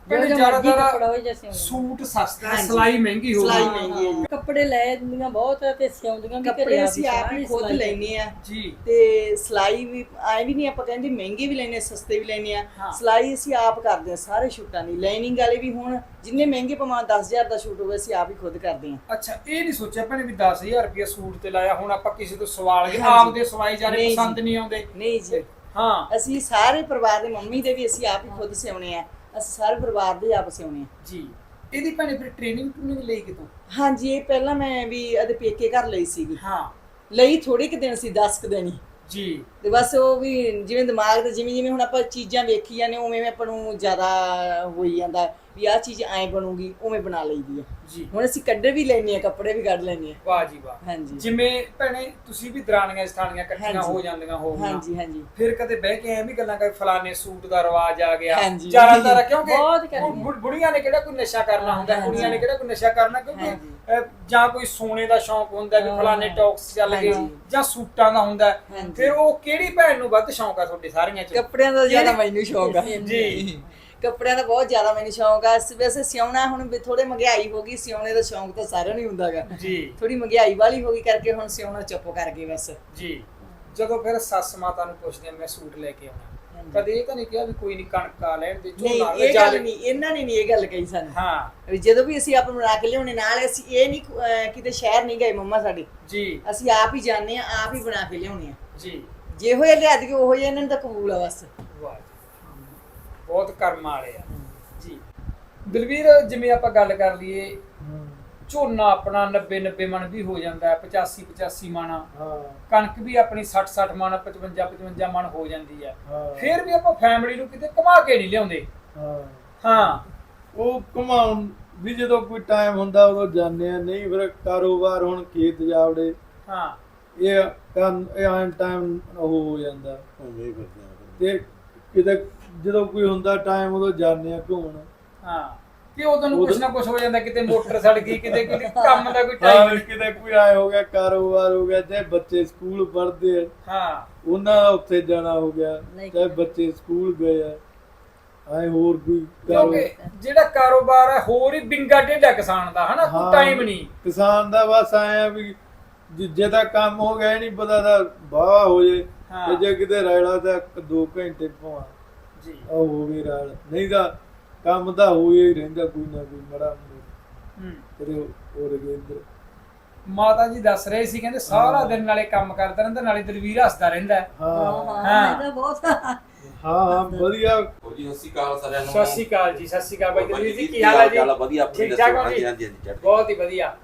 ਜੋ ਭੈਣੇ ਜੋ ਮਰਜ਼ੀ ਕੱਪੜਾ ਜ਼ਿਆਦਾਤਰ ਸੂਟ ਸਸਤਾ ਹਾਂਜੀ। ਸਿਲਾਈ ਮਹਿੰਗੀ ਹੋ ਸਿਲਾਈ ਗਈ ਮਹਿੰਗੀ ਹੈ ਜੀ। ਕੱਪੜੇ ਲੈ ਦਿੰਦੀਆਂ ਬਹੁਤ ਤੇ ਸਿਉਂਦੀਆਂ ਵੀ ਘਰੇ ਕੱਪੜੇ ਅਸੀਂ ਕੇ ਆਪ ਹੀ ਖੁਦ ਸਿਲਾਈ ਲੈਨੇ ਆ ਜੀ। ਤੇ ਸਿਲਾਈ ਵੀ ਐ ਵੀ ਨਹੀਂ ਆਪਾਂ ਕਹਿੰਦੇ ਮਹਿੰਗੇ ਵੀ ਲੈਨੇ ਸਸਤੇ ਵੀ ਲੈਨੇ ਆ। ਸਿਲਾਈ ਅਸੀਂ ਆਪ ਕਰਦੇ ਆ ਸਾਰੇ ਸ਼ੂਟਾਂ ਦੀ। ਲਾਈਨਿੰਗ ਵਾਲੇ ਵੀ ਹੁਣ ਜਿੰਨੇ ਮਹਿੰਗੇ ਭਾਵੇਂ 10000 ਦਾ ਸ਼ੂਟ ਹੋਵੇ ਅਸੀਂ ਆਪ ਹੀ ਖੁਦ ਕਰਦੇ ਆ ਅੱਛਾ ਇਹ ਨਹੀਂ ਸੋਚਿਆ ਭੈਣੇ ਵੀ 10000 ਰੁਪਏ ਸੂਟ ਤੇ ਲਾਇਆ ਹੁਣ ਆਪਾਂ ਕਿਸੇ ਤੋਂ ਸਵਾਲ ਗਏ ਹਾਂਜੀ। ਆਪਦੇ ਸਵਾਈ ਜਾਰੇ ਨਹੀਂ ਜੀ। ਪਸੰਦ ਨਹੀਂ ਆਉਂਦੇ। ਨਹੀਂ ਜੀ। ਹਾਂ। ਅਸੀਂ ਸਾਰੇ ਪਰਿਵਾਰ ਦੇ ਮੰਮੀ ਦੇ ਵੀ ਅਸੀਂ ਆਪ ਹੀ ਖੁਦ ਸਿਉਣੇ ਆ। ਅਸੀਂ ਸਾਰੇ ਪਰਿਵਾਰ ਦੇ ਆਪ ਸਿਉਣੇ ਆ। ਜੀ। ਇਹਦੀ ਭੈਣੇ ਫਿਰ ਟ੍ਰੇਨਿੰਗ ਟ੍ਰੇਨਿੰਗ ਲਈ ਕਿਤੋਂ? ਹਾਂਜੀ ਇਹ ਪਹਿਲਾਂ ਮੈਂ ਵੀ ਇਹਦੇ ਪੇਕੇ ਘਰ ਲਈ ਸੀਗੀ। ਹਾਂ। ਲਈ ਥੋੜੇ ਕਿ ਦਿਨ ਸੀ 10 ਕੁ ਦਿਨ ਹੀ। ਜੀ। ਤੇ ਬਸ ਉਹ ਵੀ ਜਿਵੇਂ ਦਿਮਾਗ ਤੇ ਜਿਵੇਂ ਜਿਵੇਂ ਹੁਣ ਆਪਾਂ ਚੀਜ਼ਾਂ ਵੇਖੀ ਜਾਂਦੇ ਉਵੇਂ ਉਵੇਂ ਆਪਾਂ ਨੂੰ ਜ਼ਿਆਦਾ ਹੋਈ ਜਾਂਦਾ ਵੀ ਆਹ ਚੀਜ਼ ਐਂ ਬਣੂਗੀ ਉਵੇਂ ਬਣਾ ਲਈਦੀ ਆ ਜੀ ਹੁਣ ਅਸੀਂ ਕੱਢੇ ਵੀ ਲੈਨੇ ਆ ਕੱਪੜੇ ਵੀ ਕੱਢ ਲੈਨੇ ਆ ਵਾਹ ਜੀ ਵਾਹ ਹਾਂਜੀ ਜਿਵੇਂ ਭੈਣੇ ਤੁਸੀਂ ਵੀ ਦਰਾਣੀਆਂ ਸਥਾਨੀਆਂ ਇਕੱਠੀਆਂ ਹਾਂਜੀ। ਹੋ ਜਾਂਦੀਆਂ ਹੋਗੀਆਂ ਹਾਂਜੀ ਹਾਂਜੀ ਫਿਰ ਕਦੇ ਬਹਿ ਕੇ ਐ ਵੀ ਗੱਲਾਂ ਕਰ ਫਲਾਣੇ ਸੂਟ ਦਾ ਰਿਵਾਜ ਆ ਗਿਆ ਹਾਂਜੀ। ਜ਼ਿਆਦਾਤਰ ਕਿਉਂਕਿ ਬਹੁਤ ਉਹ। ਬੁ- ਬੁੜੀਆਂ ਨੇ ਕਿਹੜਾ ਕੋਈ ਨਸ਼ਾ ਕਰਨਾ ਹੁੰਦਾ ਹਾਂਜੀ। ਕੁੜੀਆਂ ਨੇ ਕਿਹੜਾ ਕੋਈ ਨਸ਼ਾ ਕਰਨਾ ਕਿਉਂਕਿ ਹਾਂਜੀ। ਅਹ, ਜਾਂ ਕੋਈ ਸੋਨੇ ਦਾ ਸ਼ੌਂਕ ਹੁੰਦਾ ਵੀ ਹਾਂ। ਫਲਾਣੇ ਟੌਕਸ ਚੱਲ ਗਏ ਹਾਂਜੀ। ਜਾਂ ਸੂਟਾਂ ਦਾ ਹੁੰਦਾ ਹਾਂਜੀ। ਫਿਰ ਉਹ ਕਿਹੜੀ ਭੈਣ ਨੂੰ ਵੱਧ ਸ਼ੌਂਕ ਆ ਤੁਹਾਡੇ ਸਾਰੀਆਂ ਚ? ਕੱਪੜਿਆਂ ਦਾ ਜ਼ਿਆਦਾ ਮੈਨੂੰ ਸ਼ੌਂਕ ਆ। ਜੀ। ਕੱਪੜਿਆਂ ਦਾ ਬਹੁਤ ਜ਼ਿਆਦਾ ਮੈਨੂੰ ਸ਼ੌਂਕ ਆ। ਵੈਸੇ ਸਿਉਣਾ ਹੁਣ ਵੀ ਥੋੜੇ ਮਹਿੰਗਾਈ ਹੋ ਗਈ ਸਿਉਣੇ ਦਾ ਸ਼ੌਂਕ ਤਾਂ ਸਾਰਿਆਂ ਨੂੰ ਹੀ ਹੁੰਦਾਗਾ ਜੀ। ਥੋੜੀ ਮਹਿੰਗਾਈ ਵਾਲੀ ਹੋ ਗਈ ਕਰਕੇ ਹੁਣ ਸਿਉਣਾ ਚੁੱਪ ਕਰ ਗਏ ਬਸ। ਜੀ। ਜਦੋਂ ਫਿਰ ਸੱਸ ਮਾਤਾ ਨੂੰ ਪੁੱਛਦੇ ਮੈਂ ਸੂਟ ਲੈ ਕੇ ਆਉਣਾ। ਕਦੇ ਇਹ ਤਾਂ ਨਹੀਂ ਕਿਹਾ ਵੀ ਕੋਈ ਨਹੀਂ ਕਣਕ ਆ ਲੈਣ ਦੇ ਨਹੀਂ ਝੋਨਾ ਇਹ ਜਾ ਗੱਲ ਨਹੀਂ ਇਹਨਾਂ ਨੇ ਨਹੀਂ ਇਹ ਗੱਲ ਕਹੀ ਸਾਨੂੰ। ਹਾਂ। ਵੀ ਜਦੋਂ ਵੀ ਅਸੀਂ ਆਪ ਨੂੰ ਬਣਾ ਕੇ ਲਿਆਉਣੇ ਨਾਲ ਅਸੀਂ ਇਹ ਨਹੀਂ ਕਿਤੇ ਸ਼ਹਿਰ ਨਹੀਂ ਗਏ ਮੰਮਾ ਸਾਡੇ। ਜੀ। ਅਸੀਂ ਆਪ ਹੀ ਜਾਂਦੇ ਆ ਆਪ ਹੀ ਬਣਾ ਕੇ ਲਿਆਉਣੇ ਆ। ਜੀ। ਜੇ ਹੋਏ ਲਿਆ ਦੇ ਉਹ ਜਿਹੇ ਇਹਨਾਂ ਨੂੰ ਤਾਂ ਕਬੂਲ ਆ ਬਸ। ਵਾਹ ਜੀ। ਬਹੁਤ ਕਰਮ ਵਾਲੇ ਆ। ਜੀ। ਦਲਵੀਰ ਜਿਵੇਂ ਆਪਾਂ ਗੱਲ ਕਰ ਲਈਏ ਝੋਨਾ ਆਪਣਾ 90 90 ਮਣ ਵੀ ਹੋ ਜਾਂਦਾ ਹੈ 85 85 ਮਣ। ਹਾਂ। ਕਣਕ ਵੀ ਆਪਣੀ 60 60 ਮਣ 55 55 ਮਣ ਹੋ ਜਾਂਦੀ ਹੈ। ਹਾਂ। ਫਿਰ ਵੀ ਆਪਾਂ ਫੈਮਿਲੀ ਨੂੰ ਕਿਤੇ ਕਮਾ ਕੇ ਨਹੀਂ ਲਿਆਉਂਦੇ। ਹਾਂ। ਹਾਂ। ਉਹ ਕਮਾਉਣ ਵੀ ਜਦੋਂ ਕੋਈ ਟਾਈਮ ਹੁੰਦਾ ਉਦੋਂ ਜਾਂਦੇ ਆ। ਨਹੀਂ ਫਿਰ ਕਾਰੋਬਾਰ ਹੁਣ ਖੇਤ ਜਾਵੜੇ। ਹਾਂ। ਇਹ ਕੰਮ ਇਹ ਆਨ ਟਾਈਮ ਉਹ ਹੋ ਜਾਂਦਾ। ਉਵੇਂ ਹੀ ਫਿਰਦੇ ਆ ਫਿਰ। ਤੇ ਕਿਤੇ ਜਦੋਂ ਕੋਈ ਹੁੰਦਾ ਟਾਈਮ ਉਦੋਂ ਜਾਂਦੇ ਆ ਘੁੰਮਣ। ਹਾਂ ਕਿ ਉਦੋਂ ਨੂੰ ਕੁਛ ਨਾ ਕੁਛ ਹੋ ਜਾਂਦਾ ਕਿਤੇ ਮੋਟਰ ਸੜ ਗਈ ਕਿਤੇ ਕੋਈ ਕੰਮ ਦਾ ਕੋਈ ਹਾਂ ਟਾਈਮ ਕਿਤੇ ਕੋਈ ਆਏ ਹੋ ਗਿਆ ਕਾਰੋਬਾਰ ਹੋ ਗਿਆ ਚਾਹੇ ਬੱਚੇ ਸਕੂਲ ਪੜ੍ਹਦੇ ਆ। ਹਾਂ। ਉਹਨਾਂ ਦਾ ਉੱਥੇ ਜਾਣਾ ਹੋ ਗਿਆ ਨਹੀਂ। ਚਾਹੇ ਬੱਚੇ ਸਕੂਲ ਗਏ ਆ ਆਏ ਹੋਰ ਕੋਈ ਕਿਉਂਕਿ ਜਿਹੜਾ ਕਾਰੋਬਾਰ ਹੈ ਹੋਰ ਹੀ ਬਿੰਗਾ ਟੇਢਾ ਕਿਸਾਨ ਦਾ ਹਨਾ? ਕੋਈ ਹਾਂ। ਟਾਈਮ ਨਹੀਂ। ਕਿਸਾਨ ਦਾ ਬਸ ਆਇਆ ਵੀ ਜਿੱਜੇ ਦਾ ਕੰਮ ਹੋ ਗਿਆ ਨਹੀਂ ਪਤਾ ਦਾ ਬਾਹ ਹੋ ਜੇ। ਤੇ ਜੇ ਕਿਤੇ ਰੈਲਾ ਤਾਂ ਇੱਕ ਦੋ ਘੰਟੇ ਪਵਾ। ਜੀ। ਆ ਹੋ ਗਈ ਰੈਲ। ਨਹੀਂ ਤਾਂ ਕੰਮ ਤਾਂ ਹੋ ਹੀ ਰਹਿੰਦਾ ਕੋਈ ਨਾ ਕੋਈ ਮੜਾ ਹੂੰ। ਕਦੇ ਹੋਰ ਇੱਧਰ। ਮਾਤਾ ਜੀ ਦੱਸ ਰਹੇ ਸੀ ਕਹਿੰਦੇ ਸਾਰਾ ਦਿਨ ਨਾਲੇ ਕੰਮ ਕਰਦਾ ਰਹਿੰਦਾ ਨਾਲੇ ਦਲਵੀਰ ਹੱਸਦਾ ਰਹਿੰਦਾ। ਹੈ। ਹਾਂ ਬਹੁਤ ਹਾਂ ਹਾਂ ਵਧੀਆ। ਹੋ ਜੀ ਸਤਿ ਸ਼੍ਰੀ ਅਕਾਲ ਸਾਰਿਆਂ ਨੂੰ। ਸਤਿ ਸ਼੍ਰੀ ਅਕਾਲ ਜੀ ਸਤਿ ਸ਼੍ਰੀ ਅਕਾਲ ਬਾਈ ਦਲਵੀਰ ਜੀ ਕੀ ਹਾਲ ਹੈ ਜੀ? ਠੀਕ ਠਾਕ ਹੋ ਜੀ? ਬਹੁਤ ਹੀ ਵਧੀਆ।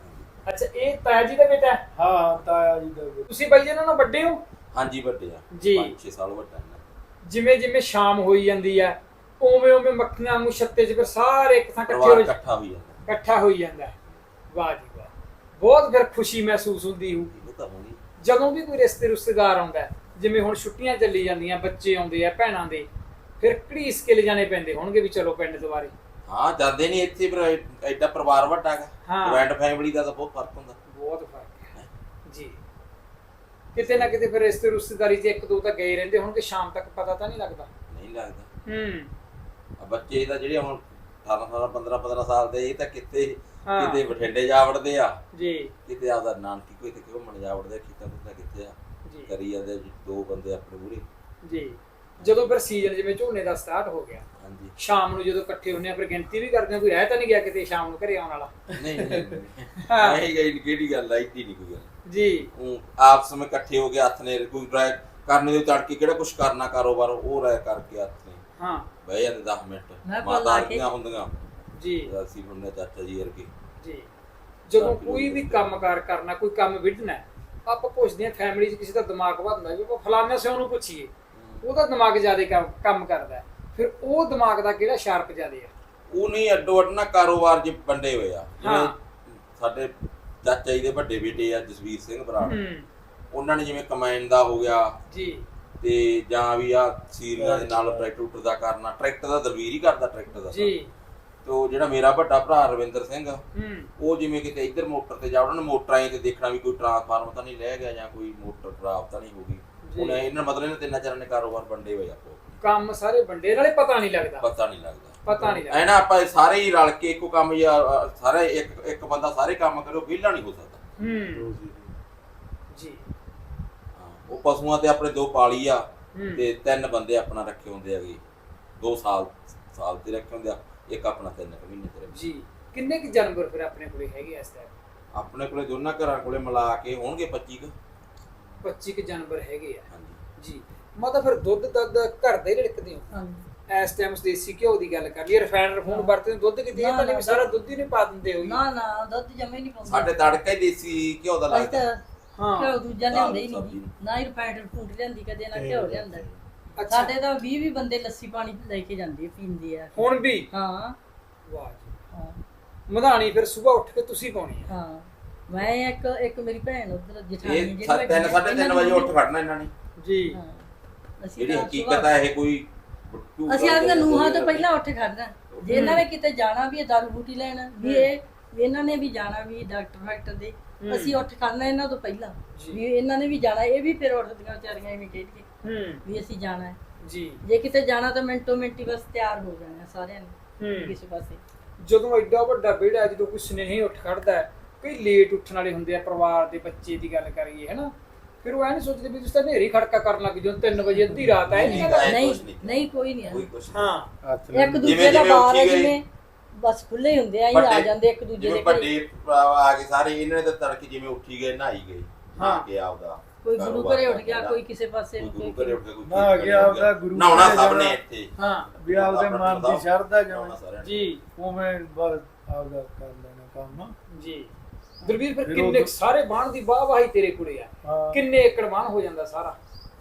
ਅੱਛਾ ਇਹ ਤਾਇਆ ਜੀ ਦਾ ਬੇਟਾ ਹੈ? ਹਾਂ ਹਾਂ ਤਾਇਆ ਜੀ ਦਾ ਵੀ। ਤੁਸੀਂ ਬਾਈ ਜੀ ਇਹਨਾਂ ਨਾਲ ਵੱਡੇ ਹੋ ਹਾਂਜੀ ਵੱਡੇ ਆ ਜੀ। 6 ਸਾਲ ਵੱਡਾ ਹੈ ਜਿਵੇਂ ਜਿਵੇਂ ਸ਼ਾਮ ਹੋਈ ਜਾਂਦੀ ਹੈ ਉਵੇਂ ਉਵੇਂ ਮੱਖੀਆਂ ਛੱਤੇ 'ਚ ਫਿਰ ਸਾਰੇ ਇੱਕ ਥਾਂ ਇਕੱਠੇ ਪਰਿਵਾਰ ਹੋ ਇਕੱਠਾ ਹੋਈ ਜਾਂਦਾ ਇਕੱਠਾ ਹੋਈ ਜਾਂਦਾ ਹੈ। ਵਾਹ ਜੀ ਵਾਹ ਬਹੁਤ ਫਿਰ ਖੁਸ਼ੀ ਮਹਿਸੂਸ ਹੁੰਦੀ ਹੋਊ ਇਹ ਤਾਂ ਹੋਣੀ ਜਦੋਂ ਵੀ ਕੋਈ ਰਿਸ਼ਤੇ ਰਿਸ਼ਤੇਦਾਰ ਆਉਂਦਾ ਹੈ, ਜਿਵੇਂ ਹੁਣ ਛੁੱਟੀਆਂ ਚੱਲੀ ਜਾਂਦੀਆਂ ਬੱਚੇ ਆਉਂਦੇ ਆ ਭੈਣਾਂ ਦੇ ਫਿਰ ਘੜੀਸ ਕੇ ਲਿਜਾਣੇ ਪੈਂਦੇ ਹੋਣਗੇ ਵੀ ਚਲੋ ਪਿੰਡ ਦੁਬਾਰੇ ਹਾਂ ਜਾਂਦੇ ਨਹੀਂ ਇੱਥੇ ਪਰ ਐਡਾ ਪਰਿਵਾਰ ਵੱਡਾ ਹਾਂ। ਜੁਆਇੰਟ ਫੈਮਿਲੀ ਦਾ ਤਾਂ ਬਹੁਤ ਫ਼ਰਕ ਹੁੰਦਾ। ਬਹੁਤ ਫ਼ਰਕ ਹੈ। ਜੀ। ਕਿਤੇ ਨਾ ਕਿਤੇ ਫਿਰ ਰਿਸ਼ਤੇ ਰਿਸ਼ਤੇਦਾਰੀ 'ਚ ਇੱਕ ਦੋ ਤਾਂ ਗਏ ਰਹਿੰਦੇ ਹੋਣਗੇ ਸ਼ਾਮ ਤੱਕ ਪਤਾ ਤਾਂ ਨਹੀਂ ਲੱਗਦਾ। ਨਹੀਂ ਲੱਗਦਾ। ਹੂੰ। ਆ ਬੱਚੇ ਤਾਂ ਜਿਹੜੇ ਹੁਣ 18 ਸਾਲ 15 15 ਸਾਲ ਦੇ ਇਹ ਤਾਂ ਕਿਤੇ ਹਾਂ। ਕਿਤੇ ਬਠਿੰਡੇ ਜਾ ਵੜਦੇ ਆ। ਜੀ। ਕਿਤੇ ਆਪਦਾ ਨਾਨਕੀ ਕੋਈ ਤੇ ਘੁੰਮਣ ਜਾ ਵੜਦੇ ਆ, ਕੀਤਾ ਆ। ਜੀ। ਕਰੀ ਜਾਂਦੇ ਜੀ, ਦੋ ਬੰਦੇ ਆਪਣੇ ਮੂਰੇ ਜੀ। ਜਦੋਂ ਫਿਰ ਸੀਜ਼ਨ ਜਿਵੇਂ ਝੋਨੇ ਦਾ ਸਟਾਰਟ ਹੋ ਗਿਆ ਹਾਂਜੀ। ਸ਼ਾਮ ਨੂੰ ਜਦੋਂ ਇਕੱਠੇ ਹੁੰਦੇ ਆ ਫਿਰ ਗਿਣਤੀ ਵੀ ਕਰਦੇ ਆ ਕੋਈ ਰਹਿ ਤਾਂ ਨਹੀਂ ਗਿਆ ਕਿਤੇ ਸ਼ਾਮ ਨੂੰ ਘਰੇ ਆਉਣ ਵਾਲਾ? ਨਹੀਂ ਹਾਂ। ਨਹੀਂ ਗਈ ਕਿਹੜੀ ਗੱਲ ਆ ਇੱਡੀ ਨਹੀਂ ਕੋਈ ਗੱਲ। ਜੀ। ਉਹ ਆਪਸ ਵਿੱਚ ਇਕੱਠੇ ਹੋ ਕੇ ਹੱਥ ਨੇ ਕੋਈ ਰਾਇ ਕਰਨੇ ਦੇ ਤੜਕੇ ਕਿਹੜਾ ਕੁਝ ਕਰਨਾ ਕਾਰੋਬਾਰ ਉਹ ਰਾਇ ਕਰਕੇ ਹੱਥ ਨੇ। ਹਾਂ। ਬਹਿ ਜਾਂਦੇ 10 ਮਿੰਟ ਮਾਤਾ ਆ ਕੇ- ਦੀਆਂ ਹੁੰਦੀਆਂ। ਜੀ। ਅਸੀਂ ਹੁੰਦੇ ਚਾਚਾ ਜੀ ਵਰਗੇ। ਜੀ। ਜਦੋਂ ਕੋਈ ਵੀ ਕੰਮਕਾਰ ਕਰਨਾ ਕੋਈ ਕੰਮ ਵਿਢਣਾ ਆਪਾਂ ਪੁੱਛਦੇ ਹਾਂ ਫੈਮਿਲੀ 'ਚ ਕਿਸੇ ਦਾ ਦਿਮਾਗ ਵਧਦਾ ਵੀ ਆਪਾਂ ਫਲਾਣੇ ਸਿਓ ਨੂੰ ਪੁੱਛੀਏ। ਉਹਦਾ ਦਿਮਾਗ ਜ਼ਿਆਦਾ ਕੰਮ ਕਰਦਾ। ਫਿਰ ਉਹ ਦਿਮਾਗ ਦਾ ਕਿਹੜਾ ਸ਼ਾਰਪ ਜ਼ਿਆਦਾ ਹੈ? ਉਹ ਨਹੀਂ ਅੱਡੋ ਅੱਡ ਨਾ ਕਾਰੋਬਾਰ 'ਚ ਵੰਡੇ ਹੋਏ ਆ। ਜਿਵੇਂ। ਸਾਡੇ ਚਾਚਾ ਜੀ ਦੇ ਵੱਡੇ ਬੇਟੇ ਆ ਜਸਵੀਰ ਸਿੰਘ ਬਰਾੜ ਉਹਨਾਂ ਨੇ ਜਿਵੇਂ ਕਮਾਈਨ ਦਾ ਹੋ ਗਿਆ। ਜੀ। ਤੇ ਜਾਂ ਵੀ ਆ ਸੀਰੀਆਂ ਦੇ ਨਾਲ ਟਰੈਕਟਰ ਦਾ ਕਰਨਾ ਟਰੈਕਟਰ ਦਾ ਦਲਵੀਰ ਹੀ ਕਰਦਾ ਟਰੈਕਟਰ ਦਾ। ਜੀ। ਤੇ ਜਿਹੜਾ ਮੇਰਾ ਵੱਡਾ ਭਰਾ ਰਵਿੰਦਰ ਸਿੰਘ ਉਹ ਜਿਵੇਂ ਕਿਤੇ ਇੱਧਰ ਮੋਟਰ ਤੇ ਜਾ ਉਹਨਾਂ ਨੇ ਮੋਟਰਾਂ 'ਤੇ ਦੇਖਣਾ ਵੀ ਕੋਈ ਟਰਾਂਸਫਾਰਮਰ ਤਾਂ ਨਹੀਂ ਲੈ ਗਿਆ ਜਾਂ ਕੋਈ ਮੋਟਰ ਖਰਾਬ ਤਾਂ ਨਹੀਂ ਹੋ ਗਈ। ਜੀ। ਉਹਨੇ ਇਹਨਾਂ ਮਤਲਬ ਇਹਨਾਂ ਤਿੰਨਾਂ ਚਾਰਾਂ ਨੇ ਕਾਰੋਬਾਰ ਵੰਡੇ ਹੋਏ ਆਪੋ ਕੰਮ ਸਾਰੇ ਵੰਡੇ ਨਾਲੇ ਪਤਾ ਨਹੀਂ ਲੱਗਦਾ। ਪਤਾ ਨਹੀਂ ਲੱਗਦਾ। ਪਤਾ ਨਹੀਂ ਲੱਗਦਾ। ਐ ਨਾ ਆਪਾਂ ਸਾਰੇ ਹੀ ਰਲ ਕੇ ਇੱਕੋ ਕੰਮ ਜਾਂ ਸਾਰੇ ਇੱਕ ਇੱਕ ਬੰਦਾ ਸਾਰੇ ਕੰਮ ਕਰੋ ਵਿਹਲਾ ਨਹੀਂ ਹੋ ਸਕਦਾ। ਹੂੰ। ਜੀ। ਹਾਂ, ਉਹ ਪਸ਼ੂਆਂ ਤੇ ਆਪਣੇ ਦੋ ਪਾਲੀ ਆ ਹੂੰ। ਤੇ ਤਿੰਨ ਬੰਦੇ ਆਪਣਾ ਰੱਖੇ ਹੁੰਦੇ ਹੈਗੇ। ਦੋ ਸਾਲ ਸਾਲ ਤੇ ਰੱਖੇ ਹੁੰਦੇ ਆ ਇੱਕ ਆਪਣਾ ਤਿੰਨ ਕੁ ਮਹੀਨੇ ਤੇ ਰੱਖੇ। ਜੀ। ਕਿੰਨੇ ਕੁ ਜਾਨਵਰ ਫਿਰ ਆਪਣੇ ਕੋਲੇ ਹੈਗੇ ਇਸ ਟਾਈਮ ਆਪਣੇ ਕੋਲੇ ਦੋਨਾਂ ਘਰਾਂ ਕੋਲੇ ਮਿਲਾ ਕੇ ਹੋਣਗੇ 25 ਕੁ? 25 ਕੁ ਜਾਨਵਰ ਹੈਗੇ ਆ। ਜੀ। ਮਤਲਬ ਫਿਰ ਦੁੱਧ ਦੱਧ ਘਰ ਦੇ ਰਿੜਕਦੇ ਹੋ। ਹਾਂਜੀ। ਇਸ ਟਾਈਮ ਦੇਸੀ ਘਿਓ ਦੀ ਗੱਲ ਕਰ ਲਈ ਰਿਫਾਈਨਡ ਰਿਫੂਨ ਵਰਤਦੇ ਦੁੱਧ ਕਿਤੇ ਇਹ ਤਾਂ ਨਹੀਂ ਵੀ ਸਾਰਾ ਦੁੱਧ ਹੀ ਨਹੀਂ ਪਾ ਦਿੰਦੇ ਹੋ ਨਾ ਨਾ ਦੁੱਧ ਜਮੇ ਨਹੀਂ ਪਾਉਂਦੇ। ਸਾਡੇ ਤੜਕਾ ਹੀ ਦੇਸੀ ਘਿਓ ਦਾ ਅਸੀਂ ਲੱਗਦਾ। ਤਾਂ ਹਾਂ। ਘਿਓ ਦੂਜਾ ਲਿਆਉਂਦੇ ਹੀ ਨਹੀਂ ਜੀ। ਨਾ ਹੀ ਰਿਫਾਈਨਡ ਫੂਡ ਲਿਆਂਦੀ ਕਦੇ ਨਾ ਘਿਓ ਲਿਆਂਦਾ। ਅੱਛਾ। ਸਾਡੇ ਤਾਂ 20 20 ਬੰਦੇ ਲੱਸੀ ਪਾਣੀ ਲੈ ਕੇ ਜਾਂਦੇ ਆ, ਪੀਂਦੇ ਆ। ਹੁਣ ਵੀ? ਹਾਂ। ਵਾਹ ਜੀ। ਹਾਂ। ਮਧਾਣੀ ਫਿਰ ਸਵੇਰ ਉੱਠ ਕੇ ਤੁਸੀਂ ਪਾਉਣੀ ਹੈ ਹਾਂ। ਮੈਂ ਇੱਕ ਇੱਕ ਮੇਰੀ ਭੈਣ ਉਧਰ ਜਠਾਣੀ ਇਹ ਜਿਹੜੀ ਸਾ- ਵੱਡੀ ਤਿੰਨ ਸਾਢੇ ਤਿੰਨ ਵਜੇ ਉੱਠ ਖੜਨਾ ਇਹਨਾਂ ਨੇ। ਜੀ। ਜਿਹੜੀ ਤਾਂ ਹਕੀਕਤ ਹੈ ਇਹ ਕੋਈ ਝੂਠ ਅਸੀਂ ਗੱਲ ਆਪਣੀਆਂ ਨਹੀਂ। ਤੋਂ ਪਹਿਲਾਂ ਉੱਠ ਖੜਨਾ। ਜੇ ਇਹਨਾਂ ਨੇ ਕਿਤੇ ਜਾਣਾ ਵੀ ਹੈ ਦਾਰੂ ਬੂਟੀ ਲੈਣ ਵੀ ਇਹ ਵੀ ਇਹਨਾਂ ਨੇ ਵੀ ਜਾਣਾ ਵੀ ਡਾਕਟਰ ਫੈਕਟਰ ਦੇ। ਅਸੀਂ ਉੱਠ ਖੜਨਾ ਇਹਨਾਂ ਤੋਂ ਪਹਿਲਾਂ। ਵੀ ਇਹਨਾਂ ਨੇ ਵੀ ਜਾਣਾ ਇਹ ਵੀ ਫਿਰ ਉੱਠਦੀਆਂ ਵਿਚਾਰੀਆਂ ਐਵੇਂ ਕਹਿ ਕੇ ਹੂੰ। ਵੀ ਅਸੀਂ ਜਾਣਾ ਹੈ। ਜੀ। ਜੇ ਕਿਤੇ ਜਾਣਾ ਤਾਂ ਮਿੰਟੋ ਮਿੰਟੀ ਬਸ ਤਿਆਰ ਹੋ ਜਾਣਾ ਸਾਰਿਆਂ ਨੇ ਹੂੰ। ਕਿਸੇ ਪਾਸੇ। ਜਦੋਂ ਐਡਾ ਵੱਡਾ ਹੈ, ਜਦੋਂ ਕੋਈ ਸਨੇਹੀ ਉੱਠ ਖੜਦਾ ਹੈ ਕਈ ਲੇਟ ਉੱਠਣ ਵਾਲੇ ਹੁੰਦੇ ਆ ਪਰਿਵਾਰ ਦੇ ਬੱਚੇ ਦੀ ਗੱਲ ਕਰੀਏ ਹੈਨਾ? ਫਿਰ ਉਹ ਐ ਨਹੀਂ ਸੋਚਦੇ ਵੀ ਤੁਸੀਂ ਤਾਂ ਹਨੇਰੀ ਖੜਕਾ ਕਰਨ ਲੱਗ ਜਾਓ 3 ਵਜੇ ਅੱਧੀ ਰਾਤ ਹੈ ਨਹੀਂ। ਨਹੀਂ, ਨਹੀਂ। ਕੋਈ ਨਹੀਂ ਕੋਈ ਹੈ। ਕੁਛ ਇੱਕ ਦੂਜੇ ਦਾ ਬਾਰ ਹੈ। ਜਿਵੇਂ ਬਸ ਖੁੱਲੇ ਹੁੰਦੇ ਆ ਹੀ ਆ ਜਾਂਦੇ ਇੱਕ ਦੂਜੇ ਦੇ ਘਰੇ। ਵੱਡੇ ਭਰਾ ਆ ਗਏ ਸਾਰੇ ਇਹਨਾਂ ਨੇ ਤਾਂ ਤੜਕੇ ਜਿਵੇਂ ਉੱਠੀ ਗਏ ਨਹਾਈ ਗਏ ਹਾਂ। ਕੇ ਆਪਦਾ ਕੋਈ ਗੁਰੂ ਘਰੇ ਉੱਠ ਗਿਆ। ਕੋਈ ਕਿਸੇ ਪਾਸੇ ਗੁਰੂ ਕੋਈ ਘਰੇ ਉੱਠ ਗਿਆ ਕੋਈ ਨਾ ਗਿਆ ਆਪਦਾ ਗੁਰੂ ਨਹਾਉਣਾ ਘਰੇ ਸਭ ਨੇ। ਇੱਥੇ। ਹਾਂ। ਵੀ ਆਪਦੇ ਮਨ ਦੀ ਸ਼ਰਧਾ ਜਾਵੇ। ਜੀ। ਉਵੇਂ ਬਸ ਆਪਦਾ ਕਰ ਲੈਣਾ ਕੰਮ। ਜੀ। ਦਰਬੀਰ ਫਿਰ ਫਿਰ ਕਿੰਨੇ ਕੁ ਸਾਰੇ ਬਾਣ ਦੀ ਵਾਹ ਵਾਹੀ ਤੇਰੇ ਕੋਲੇ ਆ। ਹਾਂ। ਕਿੰਨੇ ਏਕੜ ਬਾਣ ਹੋ ਜਾਂਦਾ ਸਾਰਾ।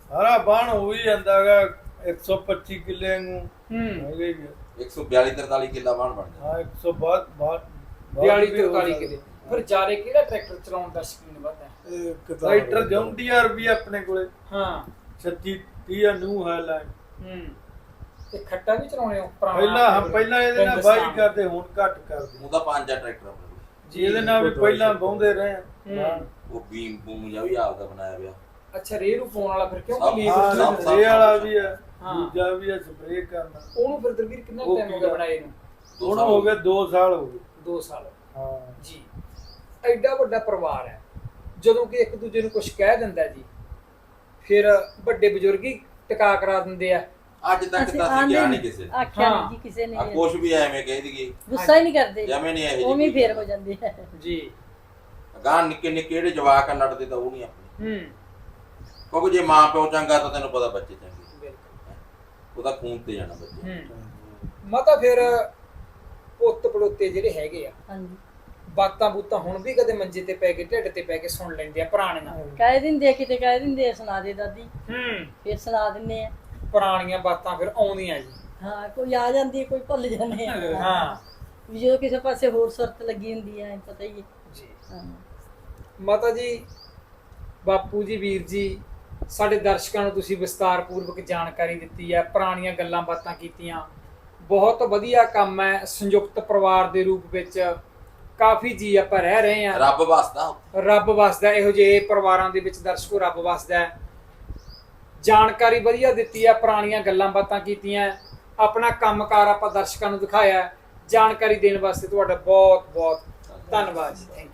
ਸਾਰਾ ਬਾਣ ਹੋ ਹੀ ਜਾਂਦਾਗਾ 125 ਕਿੱਲੇ ਨੂੰ ਹੂੰ। ਹੈਗੇ ਹੀ ਆ। 142 43 ਕਿੱਲਾ ਬਾਣ ਬਣ ਜਾਂਦਾ। ਹਾਂ 100 ਬਾਅਦ ਬਾਅਦ 42 43 ਕਿਲੇ ਫਿਰ ਜਾਰੇ ਕਿਹੜਾ ਟਰੈਕਟਰ ਚਲਾਉਣ ਦਾ ਸ਼ੌਕੀਨ ਵੱਧਦਾ ਹੈ? ਰਾਈਟਰ ਜੌਂਡੀਆਰ ਵੀ ਆਪਣੇ ਕੋਲੇ। ਹਾਂ। 36 30 ਨੂੰ ਹੈ ਲਾਈਨ ਹੂੰ। ਤੇ ਖੱਟਾ ਵੀ ਚਲਾਉਣੇ ਹੋ? ਪੁਰਾਣਾ ਪਹਿਲਾਂ ਹਾਂ ਪਹਿਲਾਂ ਇਹਦੇ ਨਾਲ ਹਿੰਦੁਸਤਾਨ। ਵਾਹੀ ਕਰਦੇ ਹੁਣ ਘੱਟ ਕਰਦੇ। ਉਹਦਾ ਪੰਜ ਆ ਟਰੈਕਟਰ ਆਪਣੇ ਕੋਲ। ਜੀ ਇਹਦੇ ਨਾਲ ਵੀ ਪਹਿਲਾਂ ਬਹੁੰਦੇ ਰਹੇ ਹੂੰ। ਉਹ ਬੀਮ ਬੂਮ ਜਾਂ ਵੀ ਆਪਦਾ ਬਣਾਇਆ ਪਿਆ। ਅੱਛਾ ਰੇਹ ਨੂੰ ਪਾਉਣ ਵਾਲਾ ਫਿਰ ਕਿਉਂ ਸਭ- ਲੀਵਰ ਹਾਂ ਸਭ- ਇਹ ਵਾਲਾ ਵੀ ਹੈ ਹਾਂ। ਦੂਜਾ ਵੀ ਹੈ ਸਪਰੇਅ ਕਰਨਾ। ਉਹਨੂੰ ਫਿਰ ਦਲਵੀਰ ਕਿੰਨਾ ਉਹ ਟਾਈਮ ਹੋ ਗਿਆ ਆ? ਬਣਾਏ ਨੂੰ? ਦੋ ਹੁਣ ਸਾਲ ਹੋ ਗਏ 2 ਸਾਲ ਹੋ ਗਏ। 2 ਸਾਲ। ਹਾਂ। ਜੀ। ਐਡਾ ਵੱਡਾ ਪਰਿਵਾਰ ਹੈ। ਜਦੋਂ ਕਿ ਇੱਕ ਦੂਜੇ ਨੂੰ ਕੁਝ ਕਹਿ ਦਿੰਦਾ ਜੀ ਫਿਰ ਵੱਡੇ ਬਜ਼ੁਰਗ ਹੀ ਟਿਕਾ ਕਰਾ ਦਿੰਦੇ ਆ। ਅੱਜ ਤੱਕ ਅਸੀਂ ਤਾਂ ਅਸੀਂ ਆਂਦੇ ਗਿਆ ਨਹੀਂ ਕਿਸੇ ਨੂੰ। ਆਖਿਆ ਹਾਂ। ਨਹੀਂ ਜੀ ਕਿਸੇ ਨੇ ਆ ਕੁਛ ਵੀ ਐਵੇਂ ਕਹਿ ਦਈਏ। ਗੁੱਸਾ ਹੀ ਨਹੀਂ ਕਰਦੇ ਜਮੇ ਨਹੀਂ ਇਹ ਉਵੇਂ ਹੀ ਫੇਰ ਹੋ। ਜਾਂਦੇ ਆ। ਜੀ। ਗਾਂ ਨਿੱਕੇ ਨਿੱਕੇ ਜਿਹੜੇ ਜਵਾਕ ਆ ਲੜਦੇ ਤਾਂ ਉਹ ਨਹੀਂ ਆਪਣੇ। ਹੂੰ। ਕਿਉਂਕਿ ਜੇ ਮਾਂ ਪਿਓ ਚੰਗਾ ਤਾਂ ਤੈਨੂੰ ਪਤਾ ਬੱਚੇ ਚੰਗੇ। ਬਿਲਕੁਲ। ਉਹਦਾ ਖੂਨ ਤੇ ਜਾਣਾ ਬੱਚੇ ਹੂੰ। ਮਤਾ ਫਿਰ ਪੁੱਤ ਪੜੋਤੇ ਜਿਹੜੇ ਹੈਗੇ ਆ ਹਾਂਜੀ। ਬਾਤਾਂ ਬੂਤਾਂ ਹੁਣ ਵੀ ਕਦੇ ਮੰਜੇ ਤੇ ਪੈ ਕੇ ਢਿੱਡ ਤੇ ਪੈ ਕੇ ਸੁਣ ਲੈਂਦੇ ਆ ਪੁਰਾਣੀਆਂ। ਕਹਿ ਦਿੰਦੇ ਆ ਕਿਤੇ ਕਹਿ ਦਿੰਦੇ ਆ ਸੁਣਾ ਦੇ ਦਾਦੀ। ਹੂੰ। ਫਿਰ ਸੁਣਾ ਦਿੰਦੇ ਆ। ਪੁਰਾਣੀਆਂ ਬਾਤਾਂ ਫਿਰ ਆਉਂਦੀਆਂ ਜੀ। ਹਾਂ ਕੋਈ ਆ ਜਾਂਦੀ ਹੈ ਕੋਈ ਭੁੱਲ ਜਾਂਦੇ ਆ। ਹਾਂ। ਵੀ ਜਦੋਂ ਕਿਸੇ ਪਾਸੇ ਹੋਰ ਸੁਰਤ ਲੱਗੀ ਹੁੰਦੀ ਹੈ ਪਤਾ ਹੀ ਹੈ। ਜੀ। ਹਾਂ। ਮਾਤਾ ਜੀ ਬਾਪੂ ਜੀ ਵੀਰ ਜੀ ਸਾਡੇ ਦਰਸ਼ਕਾਂ ਨੂੰ ਤੁਸੀਂ ਵਿਸਤਾਰਪੂਰਵਕ ਜਾਣਕਾਰੀ ਦਿੱਤੀ ਹੈ ਪੁਰਾਣੀਆਂ ਗੱਲਾਂ ਬਾਤਾਂ ਕੀਤੀਆਂ। ਬਹੁਤ ਵਧੀਆ ਕੰਮ ਹੈ ਸੰਯੁਕਤ ਪਰਿਵਾਰ ਦੇ ਰੂਪ ਵਿੱਚ। ਕਾਫੀ ਜੀ ਆਪਾਂ ਰਹਿ ਰਹੇ ਹਾਂ। ਰੱਬ ਵਸਦਾ। ਰੱਬ ਵਸਦਾ ਇਹੋ ਜਿਹੇ ਪਰਿਵਾਰਾਂ ਦੇ ਵਿੱਚ ਦਰਸ਼ਕੋ ਰੱਬ ਵਸਦਾ ਹੈ। ਜਾਣਕਾਰੀ ਵਧੀਆ ਦਿੱਤੀ ਹੈ, ਪੁਰਾਣੀਆਂ ਗੱਲਾਂ ਬਾਤਾਂ ਕੀਤੀਆਂ ਆਪਣਾ ਕੰਮਕਾਰ ਆਪਾਂ ਦਰਸ਼ਕਾਂ ਨੂੰ ਦਿਖਾਇਆ ਜਾਣਕਾਰੀ ਦੇਣ ਵਾਸਤੇ ਤੁਹਾਡਾ ਬਹੁਤ ਬਹੁਤ ਧੰਨਵਾਦ। ਜੀ ਥੈਂਕ ਯੂ